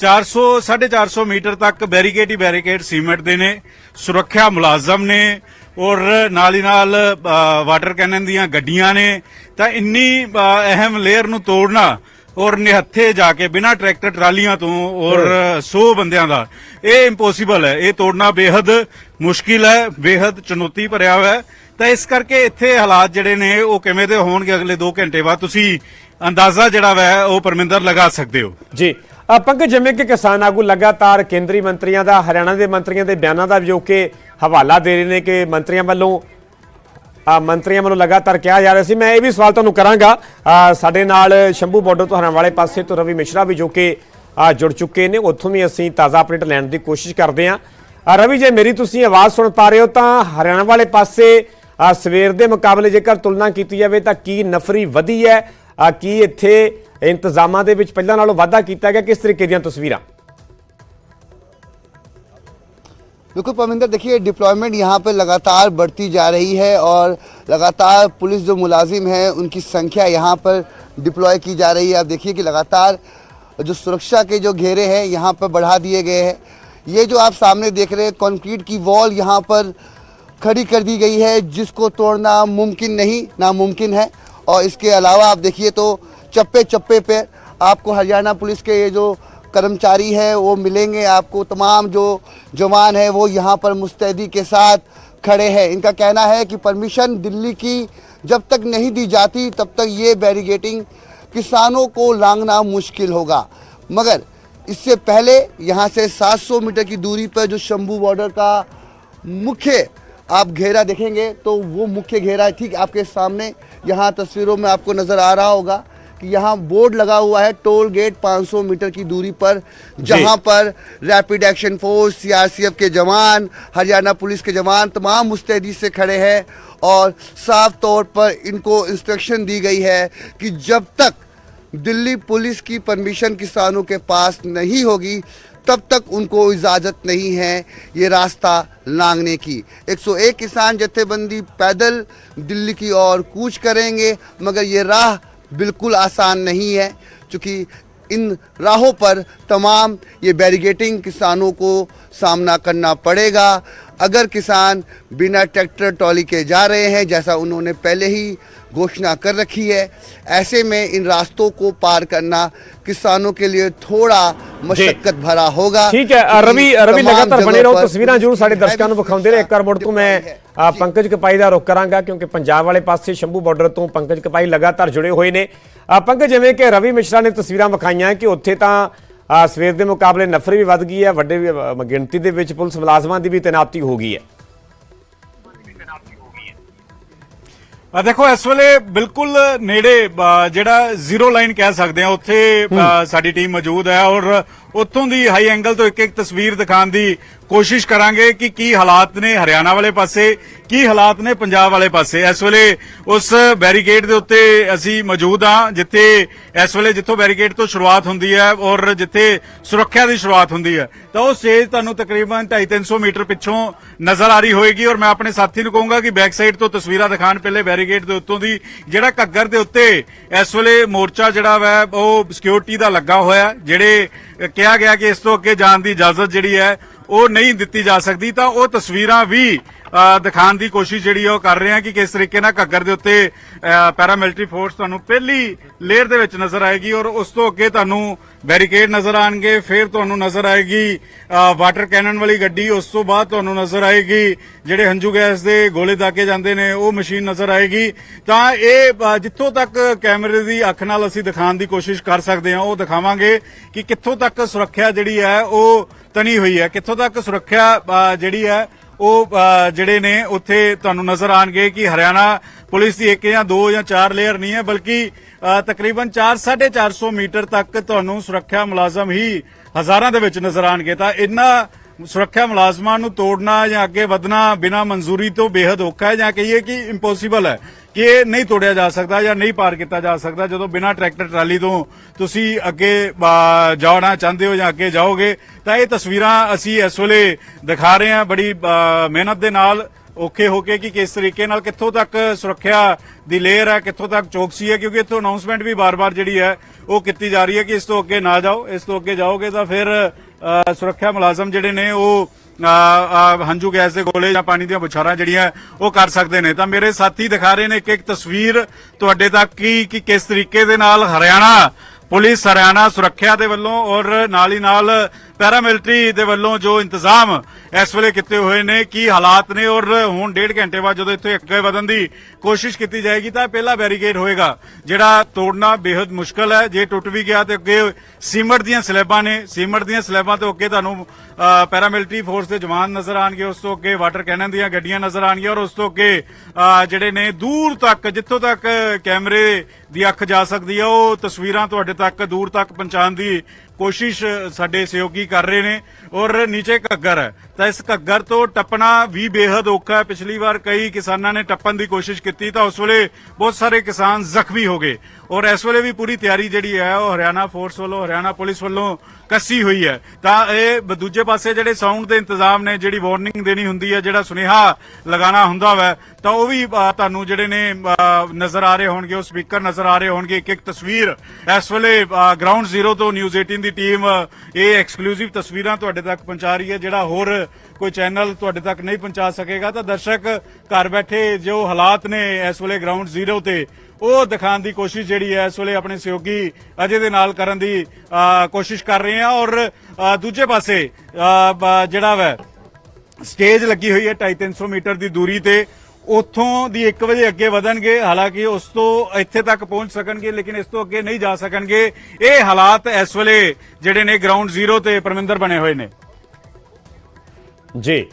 400 450 ਮੀਟਰ ਤੱਕ ਬੈਰੀਕੇਡ ਹੀ ਬੈਰੀਕੇਡ ਸੀਮੈਂਟ ਦੇ ਨੇ ਸੁਰੱਖਿਆ ਮੁਲਾਜ਼ਮ ਨੇ ਔਰ ਨਾਲ ਹੀ ਨਾਲ ਵਾਟਰ ਕੈਨਨ ਦੀਆਂ ਗੱਡੀਆਂ ਨੇ। ਤਾਂ ਇੰਨੀ ਅਹਿਮ ਲੇਅਰ ਨੂੰ ਤੋੜਨਾ ਔਰ ਨਿਹੱਥੇ ਜਾ ਕੇ ਬਿਨਾ ਟਰੈਕਟਰ ਟਰਾਲੀਆਂ ਤੋਂ ਔਰ 100 ਬੰਦਿਆਂ ਦਾ ਇਹ ਇੰਪੋਸੀਬਲ ਹੈ। ਇਹ ਤੋੜਨਾ ਬੇहद ਮੁਸ਼ਕਿਲ ਹੈ ਬੇहद ਚੁਣੌਤੀ ਭਰਿਆ ਹੋਇਆ ਹੈ। ਤਾਂ ਇਸ ਕਰਕੇ ਇੱਥੇ ਹਾਲਾਤ ਜਿਹੜੇ ਨੇ ਉਹ ਕਿਵੇਂ ਦੇ ਹੋਣਗੇ ਅਗਲੇ 2 ਘੰਟੇ ਬਾਅਦ ਤੁਸੀਂ ਅੰਦਾਜ਼ਾ ਜਿਹੜਾ ਹੈ ਉਹ ਪਰਮਿੰਦਰ ਲਗਾ ਸਕਦੇ ਹੋ। ਜੀ ਪੰਕਜ ਜਿਵੇਂ ਕਿ ਕਿਸਾਨ ਆਗੂ ਲਗਾਤਾਰ ਕੇਂਦਰੀ ਮੰਤਰੀਆਂ ਦਾ, ਹਰਿਆਣਾ ਦੇ ਮੰਤਰੀਆਂ ਦੇ ਬਿਆਨਾਂ ਦਾ ਜੋ ਕਿ ਹਵਾਲਾ ਦੇ ਰਹੇ ਨੇ ਕਿ ਮੰਤਰੀਆਂ ਵੱਲੋਂ ਮੰਤਰੀਆਂ ਵੱਲੋਂ ਲਗਾਤਾਰ ਕਿਹਾ ਜਾ ਰਿਹਾ ਸੀ। ਮੈਂ ਇਹ ਵੀ ਸਵਾਲ ਤੁਹਾਨੂੰ ਕਰਾਂਗਾ ਸਾਡੇ ਨਾਲ ਸ਼ੰਭੂ ਬਾਰਡਰ ਤੋਂ ਹਰਿਆਣਾ ਵਾਲੇ ਪਾਸੇ ਤੋਂ ਰਵੀ ਮਿਸ਼ਰਾ ਵੀ ਜੋ ਕਿ ਜੁੜ ਚੁੱਕੇ ਨੇ। ਉੱਥੋਂ ਵੀ ਅਸੀਂ ਤਾਜ਼ਾ ਅਪਡੇਟ ਲੈਣ ਦੀ ਕੋਸ਼ਿਸ਼ ਕਰਦੇ ਹਾਂ। ਰਵੀ ਜੇ ਮੇਰੀ ਤੁਸੀਂ ਆਵਾਜ਼ ਸੁਣ ਪਾ ਰਹੇ ਹੋ ਤਾਂ ਹਰਿਆਣਾ ਵਾਲੇ ਪਾਸੇ ਸਵੇਰ ਦੇ ਮੁਕਾਬਲੇ ਜੇਕਰ ਤੁਲਨਾ ਕੀਤੀ ਜਾਵੇ ਤਾਂ ਕੀ ਨਫਰੀ ਵਧੀ ਹੈ? ਕੀ ਇੱਥੇ ਇੰਤਜ਼ਾਮਾਂ ਦੇ ਵਿੱਚ ਪਹਿਲਾਂ ਨਾਲੋਂ ਵਾਧਾ ਕੀਤਾ ਗਿਆ ਕਿਸ ਤਰੀਕੇ ਦੀਆਂ ਤਸਵੀਰਾਂ बिल्कुल परमिंदर देखिए डिप्लॉयमेंट यहाँ पे लगातार बढ़ती जा रही है और लगातार पुलिस जो मुलाजिम हैं उनकी संख्या यहाँ पर डिप्लॉय की जा रही है आप देखिए कि लगातार जो सुरक्षा के जो घेरे हैं यहाँ पर बढ़ा दिए गए हैं ये जो आप सामने देख रहे हैं कंक्रीट की वॉल यहाँ पर खड़ी कर दी गई है जिसको तोड़ना मुमकिन नहीं नामुमकिन है और इसके अलावा आप देखिए तो चप्पे चप्पे पे आपको हरियाणा पुलिस के ये जो कर्मचारी है, वो मिलेंगे आपको। तमाम जो जवान है, वो यहाँ पर मुस्तैदी के साथ खड़े हैं। इनका कहना है कि परमिशन दिल्ली की जब तक नहीं दी जाती, तब तक ये बैरिगेटिंग किसानों को लांगना मुश्किल होगा। मगर इससे पहले यहाँ से 700 मीटर की दूरी पर जो शंभू बॉर्डर का मुख्य आप घेरा देखेंगे तो वो मुख्य घेरा ठीक आपके सामने, यहाँ तस्वीरों में आपको नज़र आ रहा होगा। कि यहाँ बोर्ड लगा हुआ है टोल गेट 500 मीटर की दूरी पर जहाँ पर रैपिड एक्शन फोर्स सीआरसीएफ के जवान हरियाणा पुलिस के जवान तमाम मुस्तैदी से खड़े हैं और साफ़ तौर पर इनको इंस्ट्रक्शन दी गई है कि जब तक दिल्ली पुलिस की परमिशन किसानों के पास नहीं होगी तब तक उनको इजाज़त नहीं है ये रास्ता लांघने की। 101 किसान जत्थेबंदी पैदल दिल्ली की ओर कूच करेंगे मगर ये राह बिल्कुल आसान नहीं है क्योंकि इन राहों पर तमाम ये बैरिगेटिंग किसानों को सामना करना पड़ेगा अगर किसान बिना ट्रैक्टर ट्रॉली के जा रहे हैं जैसा उन्होंने पहले ही घोषणा कर रखी है ऐसे में इन रास्तों को पार करना किसानों के लिए थोड़ा मशक्कत भरा होगा ਠੀਕ ਹੈ ਅ, ਰਵੀ क्योंकि ਰਵੀ तमाम ਲਗਾਤਾਰ ਬਣੇ जगहों ਰਹੋ पर ਤਸਵੀਰਾਂ ਜ਼ਰੂਰ ਸਾਡੇ पुलिस ਦਰਸ਼ਕਾਂ ਨੂੰ ਵਿਖਾਉਂਦੇ ਰਹੇ ਇੱਕ ਵਾਰ ਮੁੜ ਤੋਂ ਮੈਂ ਅ, ਪੰਕਜ ਕਪਾਈ ਦਾ ਰੁਖ ਕਰਾਂਗਾ ਕਿਉਂਕਿ ਪੰਜਾਬ ਵਾਲੇ ਪਾਸੇ ਸ਼ੰਭੂ ਬਾਰਡਰ ਤੋਂ ਪੰਕਜ ਕਪਾਈ ਲਗਾਤਾਰ ਜੁੜੇ ਹੋਏ ਨੇ ਅ, ਪੰਕਜ ਜਿਵੇਂ ਕਿ ਰਵੀ ਮਿਸ਼ਰਾ ਨੇ ਤਸਵੀਰਾਂ ਵਿਖਾਈਆਂ ਕਿ ਉੱਥੇ ਤਾਂ ਸਵੇਰ ਦੇ ਮੁਕਾਬਲੇ ਨਫਰੀ ਵੀ ਵੱਧ ਗਈ ਹੈ ਵੱਡੇ ਗਿਣਤੀ ਦੇ ਵਿੱਚ ਪੁਲਿਸ ਮੁਲਾਜ਼ਮਾਂ ਦੀ ਵੀ ਤੈਨਾਤੀ ਹੋ ਗਈ ਹੈ। ਆ ਦੇਖੋ ਇਸ ਵੇਲੇ ਬਿਲਕੁਲ ਨੇੜੇ ਜਿਹੜਾ ਜ਼ੀਰੋ ਲਾਈਨ ਕਹਿ ਸਕਦੇ ਆ ਉੱਥੇ ਸਾਡੀ ਟੀਮ ਮੌਜੂਦ ਹੈ ਔਰ ਉੱਥੋਂ ਦੀ ਹਾਈ ਐਂਗਲ ਤੋਂ ਇੱਕ ਇੱਕ ਤਸਵੀਰ ਦਿਖਾਉਣ ਦੀ ਕੋਸ਼ਿਸ਼ ਕਰਾਂਗੇ ਕਿ ਕੀ ਹਾਲਾਤ ਨੇ ਹਰਿਆਣਾ ਵਾਲੇ ਪਾਸੇ, ਕੀ ਹਾਲਾਤ ਨੇ ਪੰਜਾਬ ਵਾਲੇ ਪਾਸੇ। ਇਸ ਵੇਲੇ ਉਸ ਬੈਰੀਕੇਡ ਦੇ ਉੱਤੇ ਅਸੀਂ ਮੌਜੂਦ ਹਾਂ, ਜਿੱਥੇ ਇਸ ਵੇਲੇ ਜਿੱਥੋਂ ਬੈਰੀਕੇਡ ਤੋਂ ਸ਼ੁਰੂਆਤ ਹੁੰਦੀ ਹੈ ਔਰ ਜਿੱਥੇ ਸੁਰੱਖਿਆ ਦੀ ਸ਼ੁਰੂਆਤ ਹੁੰਦੀ ਹੈ। ਤਾਂ ਉਹ ਸਟੇਜ ਤੁਹਾਨੂੰ ਤਕਰੀਬਨ 250 ਮੀਟਰ ਪਿੱਛੋਂ ਨਜ਼ਰ ਆ ਰਹੀ ਹੋਏਗੀ ਔਰ ਮੈਂ ਆਪਣੇ ਸਾਥੀ ਨੂੰ ਕਹੂੰਗਾ ਕਿ ਬੈਕ ਸਾਈਡ ਤੋਂ ਤਸਵੀਰਾਂ ਦਿਖਾਣ ਪਹਿਲੇ ਬੈਰੀਕੇਡ ਦੇ ਉੱਤੋਂ ਦੀ ਜਿਹੜਾ ਘੱਗਰ ਦੇ ਉੱਤੇ ਇਸ ਵੇਲੇ ਮੋਰਚਾ ਜਿਹੜਾ ਵਾ, ਉਹ ਸਿਕਿਉਰਿਟੀ ਦਾ ਲੱਗਾ ਹੋਇਆ, ਜਿਹੜੇ ਕਿਹਾ ਗਿਆ ਕਿ ਇਸ ਤੋਂ ਅੱਗੇ ਜਾਣ ਦੀ ਇਜਾਜ਼ਤ ਜਿਹੜੀ ਹੈ, ਉਹ ਨਹੀਂ ਦਿੱਤੀ ਜਾ ਸਕਦੀ, ਤਾਂ ਉਹ ਤਸਵੀਰਾਂ ਵੀ ਦਿਖਾਉਣ ਦੀ ਕੋਸ਼ਿਸ਼ ਜਿਹੜੀ ਹੈ ਉਹ ਕਰ ਰਹੇ ਹਾਂ ਕਿ ਕਿਸ ਤਰੀਕੇ ਨਾਲ ਘੱਗਰ ਦੇ ਉੱਤੇ ਪੈਰਾਮਿਲਟਰੀ ਫੋਰਸ ਤੁਹਾਨੂੰ ਪਹਿਲੀ ਲੇਅਰ ਦੇ ਵਿੱਚ ਨਜ਼ਰ ਆਏਗੀ ਔਰ ਉਸ ਤੋਂ ਅੱਗੇ ਤੁਹਾਨੂੰ ਬੈਰੀਕੇਡ ਨਜ਼ਰ ਆਣਗੇ ਫਿਰ ਤੁਹਾਨੂੰ ਨਜ਼ਰ ਆਏਗੀ ਵਾਟਰ ਕੈਨਨ ਵਾਲੀ ਗੱਡੀ, ਉਸ ਤੋਂ ਬਾਅਦ ਤੁਹਾਨੂੰ ਨਜ਼ਰ ਆਏਗੀ, ਜਿਹੜੇ ਹੰਝੂ ਗੈਸ ਦੇ ਗੋਲੇ ਦਾਗੇ ਜਾਂਦੇ ਨੇ, ਉਹ ਮਸ਼ੀਨ ਨਜ਼ਰ ਆਏਗੀ। ਤਾਂ ਇਹ ਜਿੱਥੋਂ ਤੱਕ ਕੈਮਰੇ ਦੀ ਅੱਖ ਨਾਲ ਅਸੀਂ ਦਿਖਾਉਣ ਦੀ ਕੋਸ਼ਿਸ਼ ਕਰ ਸਕਦੇ ਹਾਂ, ਉਹ ਦਿਖਾਵਾਂਗੇ ਕਿ ਕਿੱਥੋਂ ਤੱਕ ਸੁਰੱਖਿਆ ਜਿਹੜੀ ਹੈ, ਉਹ ਤਣੀ ਹੋਈ ਹੈ। ਕਿੱਥੋਂ ਤੱਕ ਸੁਰੱਖਿਆ ਜਿਹੜੀ ਹੈ ਉਹ ਜਿਹੜੇ ਨੇ ਉੱਥੇ ਤੁਹਾਨੂੰ ਨਜ਼ਰ ਆਣਗੇ ਕਿ ਹਰਿਆਣਾ ਪੁਲਿਸ ਦੀ ਇੱਕ ਜਾਂ ਦੋ ਜਾਂ ਚਾਰ ਲੇਅਰ ਨਹੀਂ ਹੈ ਬਲਕਿ ਅ, ਤਕਰੀਬਨ 4 450 ਮੀਟਰ ਤੱਕ ਤੁਹਾਨੂੰ ਸੁਰੱਖਿਆ ਮੁਲਾਜ਼ਮ ਹੀ ਹਜ਼ਾਰਾਂ ਦੇ ਵਿੱਚ ਨਜ਼ਰ ਆਣਗੇ। ਤਾਂ ਇੰਨਾ ਸੁਰੱਖਿਆ ਮੁਲਾਜ਼ਮਾਂ ਨੂੰ ਤੋੜਨਾ ਜਾਂ ਅੱਗੇ ਵਧਣਾ ਬਿਨਾਂ ਮਨਜ਼ੂਰੀ ਤੋਂ ਬੇहद ਔਖਾ ਹੈ ਜਾਂ ਕਹੀਏ ਕਿ ਇੰਪੋਸੀਬਲ ਹੈ ਕਿ ਇਹ ਨਹੀਂ ਤੋੜਿਆ ਜਾ ਸਕਦਾ ਜਾਂ ਨਹੀਂ ਪਾਰ ਕੀਤਾ ਜਾ ਸਕਦਾ ਜਦੋਂ ਬਿਨਾਂ ਟਰੈਕਟਰ ਟਰਾਲੀ ਤੋਂ ਤੁਸੀਂ ਅੱਗੇ ਜਾਣਾ ਚਾਹੁੰਦੇ ਹੋ ਜਾਂ ਅੱਗੇ ਜਾਓਗੇ, ਤਾਂ ਇਹ ਤਸਵੀਰਾਂ ਅਸੀਂ ਇਸ ਵੇਲੇ ਦਿਖਾ ਰਹੇ ਹਾਂ। ਬੜੀ ਮਿਹਨਤ ਦੇ ਨਾਲ ਔਖੇ ਹੋ ਕੇ ਕਿ ਕਿਸ ਤਰੀਕੇ ਨਾਲ ਕਿੱਥੋਂ ਤੱਕ ਸੁਰੱਖਿਆ ਦੀ ਲੇਅਰ ਹੈ, ਕਿੱਥੋਂ ਤੱਕ ਚੌਕਸੀ ਹੈ, ਕਿਉਂਕਿ ਇੱਥੋਂ ਅਨਾਉਂਸਮੈਂਟ ਵੀ ਬਾਰ-ਬਾਰ ਜਿਹੜੀ ਹੈ ਉਹ ਕੀਤੀ ਜਾ ਰਹੀ ਹੈ ਕਿ ਇਸ ਤੋਂ ਅੱਗੇ ਨਾ ਜਾਓ, ਇਸ ਤੋਂ ਅੱਗੇ ਜਾਓਗੇ ਤਾਂ ਫਿਰ ਸੁਰੱਖਿਆ ਮੁਲਾਜ਼ਮ ਜਿਹੜੇ ਨੇ ਉਹ ਅ, ਹੰਝੂ ਗੈਸ ਦੇ ਗੋਲੇ ਜਾਂ ਪਾਣੀ ਦੀਆਂ ਬੁਛਾਰਾਂ ਜਿਹੜੀਆਂ ਉਹ ਕਰ ਸਕਦੇ ਨੇ। ਤਾਂ ਮੇਰੇ ਸਾਥੀ ਦਿਖਾ ਰਹੇ ਨੇ ਇੱਕ ਇੱਕ ਤਸਵੀਰ ਤੁਹਾਡੇ ਤੱਕ ਕੀ ਕਿ ਕਿਸ ਤਰੀਕੇ ਦੇ ਨਾਲ ਹਰਿਆਣਾ ਪੁਲਿਸ ਹਰਿਆਣਾ ਸੁਰੱਖਿਆ ਦੇ ਵੱਲੋਂ ਔਰ ਨਾਲ ਹੀ ਨਾਲ ਪੈਰਾਮਿਲਟਰੀ ਦੇ ਵੱਲੋਂ ਜੋ ਇੰਤਜ਼ਾਮ ਇਸ ਵੇਲੇ ਕੀਤੇ ਹੋਏ ਨੇ ਕੀ ਹਾਲਾਤ ਨੇ ਔਰ ਹੁਣ ਡੇਢ ਘੰਟੇ ਬਾਅਦ ਜਦੋਂ ਇੱਥੇ ਅੱਗੇ ਵਧਣ ਦੀ ਕੋਸ਼ਿਸ਼ ਕੀਤੀ ਜਾਏਗੀ ਤਾਂ ਪਹਿਲਾ ਬੈਰੀਕੇਡ ਹੋਏਗਾ ਜਿਹੜਾ ਤੋੜਨਾ ਬੇहद ਮੁਸ਼ਕਲ ਹੈ। ਜੇ ਟੁੱਟ ਵੀ ਗਿਆ ਤੇ ਅੱਗੇ ਸੀਮਟ ਦੀਆਂ ਸਲੈਬਾਂ ਨੇ ਸੀਮਟ ਦੀਆਂ ਸਲੈਬਾਂ ਤੋਂ ਅੱਗੇ ਤੁਹਾਨੂੰ ਅ, ਪੈਰਾਮਿਲਟਰੀ ਫੋਰਸ ਦੇ ਜਵਾਨ ਨਜ਼ਰ ਆਣਗੇ ਉਸ ਤੋਂ ਅੱਗੇ ਵਾਟਰ ਕੈਨਨ ਦੀਆਂ ਗੱਡੀਆਂ ਨਜ਼ਰ ਆਣਗੀਆਂ ਔਰ ਉਸ ਤੋਂ ਅੱਗੇ ਜਿਹੜੇ ਨੇ ਦੂਰ ਤੱਕ ਜਿੱਥੋਂ ਤੱਕ ਕੈਮਰੇ ਦੀ ਅੱਖ ਜਾ ਸਕਦੀ ਹੈ ਉਹ ਤਸਵੀਰਾਂ ਤੁਹਾਡੇ ਤੱਕ ਦੂਰ ਤੱਕ ਪਹੁੰਚਾਉਣ ਦੀ ਕੋਸ਼ਿਸ਼ ਸਾਡੇ ਸਹਿਯੋਗੀ ਕਰ ਰਹੇ ਨੇ ਔਰ ਨੀਚੇ ਘੱਗਰ ਹੈ। ਤਾਂ ਇਸ ਘੱਗਰ ਤੋਂ ਟੱਪਣਾ ਵੀ ਬੇहद ਔਖਾ ਹੈ। ਪਿਛਲੀ ਵਾਰ ਕਈ ਕਿਸਾਨਾਂ ਨੇ ਟੱਪਣ ਦੀ ਕੋਸ਼ਿਸ਼ ਕੀਤੀ ਤਾਂ ਉਸ ਵੇਲੇ ਬਹੁਤ ਸਾਰੇ ਕਿਸਾਨ ਜ਼ਖਮੀ ਹੋ ਗਏ। ਔਰ ਇਸ ਵੇਲੇ ਵੀ ਪੂਰੀ ਤਿਆਰੀ ਜਿਹੜੀ ਹੈ ਉਹ ਹਰਿਆਣਾ ਫੋਰਸ ਵੱਲੋਂ, ਹਰਿਆਣਾ ਪੁਲਿਸ ਵੱਲੋਂ ਕੱਸੀ ਹੋਈ ਹੈ। ਤਾਂ ਇਹ ਦੂਜੇ ਪਾਸੇ ਜਿਹੜੇ ਸਾਊਂਡ ਦੇ ਇੰਤਜ਼ਾਮ ਨੇ, ਜਿਹੜੀ ਵਾਰਨਿੰਗ ਦੇਣੀ ਹੁੰਦੀ ਹੈ, ਜਿਹੜਾ ਸੁਨੇਹਾ ਲਗਾਉਣਾ ਹੁੰਦਾ ਵੈ, ਤਾਂ ਉਹ ਵੀ ਤੁਹਾਨੂੰ ਜਿਹੜੇ ਨੇ ਨਜ਼ਰ ਆ ਰਹੇ ਹੋਣਗੇ, ਉਹ ਸਪੀਕਰ ਨਜ਼ਰ ਆ ਰਹੇ ਹੋਣਗੇ ਇੱਕ ਇੱਕ ਤਸਵੀਰ। ਇਸ ਵੇਲੇ ਗਰਾਊਂਡ ਜ਼ੀਰੋ ਤੋਂ ਨਿਊਜ਼ 18 ਦੀ ਟੀਮ ਇਹ ਐਕਸਕਲੂਸਿਵ ਤਸਵੀਰਾਂ ਤੁਹਾਡੇ ਤੱਕ ਪਹੁੰਚਾ ਰਹੀ ਹੈ, ਜਿਹੜਾ ਹੋਰ ਕੋਈ ਚੈਨਲ ਤੁਹਾਡੇ ਤੱਕ ਨਹੀਂ ਪਹੁੰਚਾ ਸਕੇਗਾ, ਤਾਂ ਦਰਸ਼ਕ ਘਰ ਬੈਠੇ ਜੋ ਹਾਲਾਤ ਨੇ ਇਸ ਵੇਲੇ ਗਰਾਊਂਡ ਜ਼ੀਰੋ ਤੇ, ਉਹ ਦਿਖਾਉਣ ਦੀ ਕੋਸ਼ਿਸ਼ ਜਿਹੜੀ ਹੈ ਇਸ ਵੇਲੇ ਆਪਣੇ ਸਹਿਯੋਗੀ ਅਜੇ ਦੇ ਨਾਲ ਕਰਨ ਦੀ ਕੋਸ਼ਿਸ਼ ਕਰ ਰਹੇ ਹਾਂ ਔਰ ਦੂਜੇ ਪਾਸੇ ਜਿਹੜਾ ਵੈ ਸਟੇਜ ਲੱਗੀ ਹੋਈ ਹੈ 250 ਮੀਟਰ ਦੀ ਦੂਰੀ ਤੇ, ਉੱਥੋਂ ਦੀ 1 ਵਜੇ ਅੱਗੇ ਵਧਣਗੇ, ਹਾਲਾਂਕਿ ਉਸ ਤੋਂ ਇੱਥੇ ਤੱਕ ਪਹੁੰਚ ਸਕਣਗੇ, ਲੇਕਿਨ ਇਸ ਤੋਂ ਅੱਗੇ ਨਹੀਂ ਜਾ ਸਕਣਗੇ। ਇਹ ਹਾਲਾਤ ਇਸ ਵੇਲੇ ਜਿਹੜੇ ਨੇ ਗਰਾਊਂਡ ਜ਼ੀਰੋ ਤੇ ਪਰਮਿੰਦਰ ਬਣੇ ਹੋਏ ਨੇ। ਜੀ।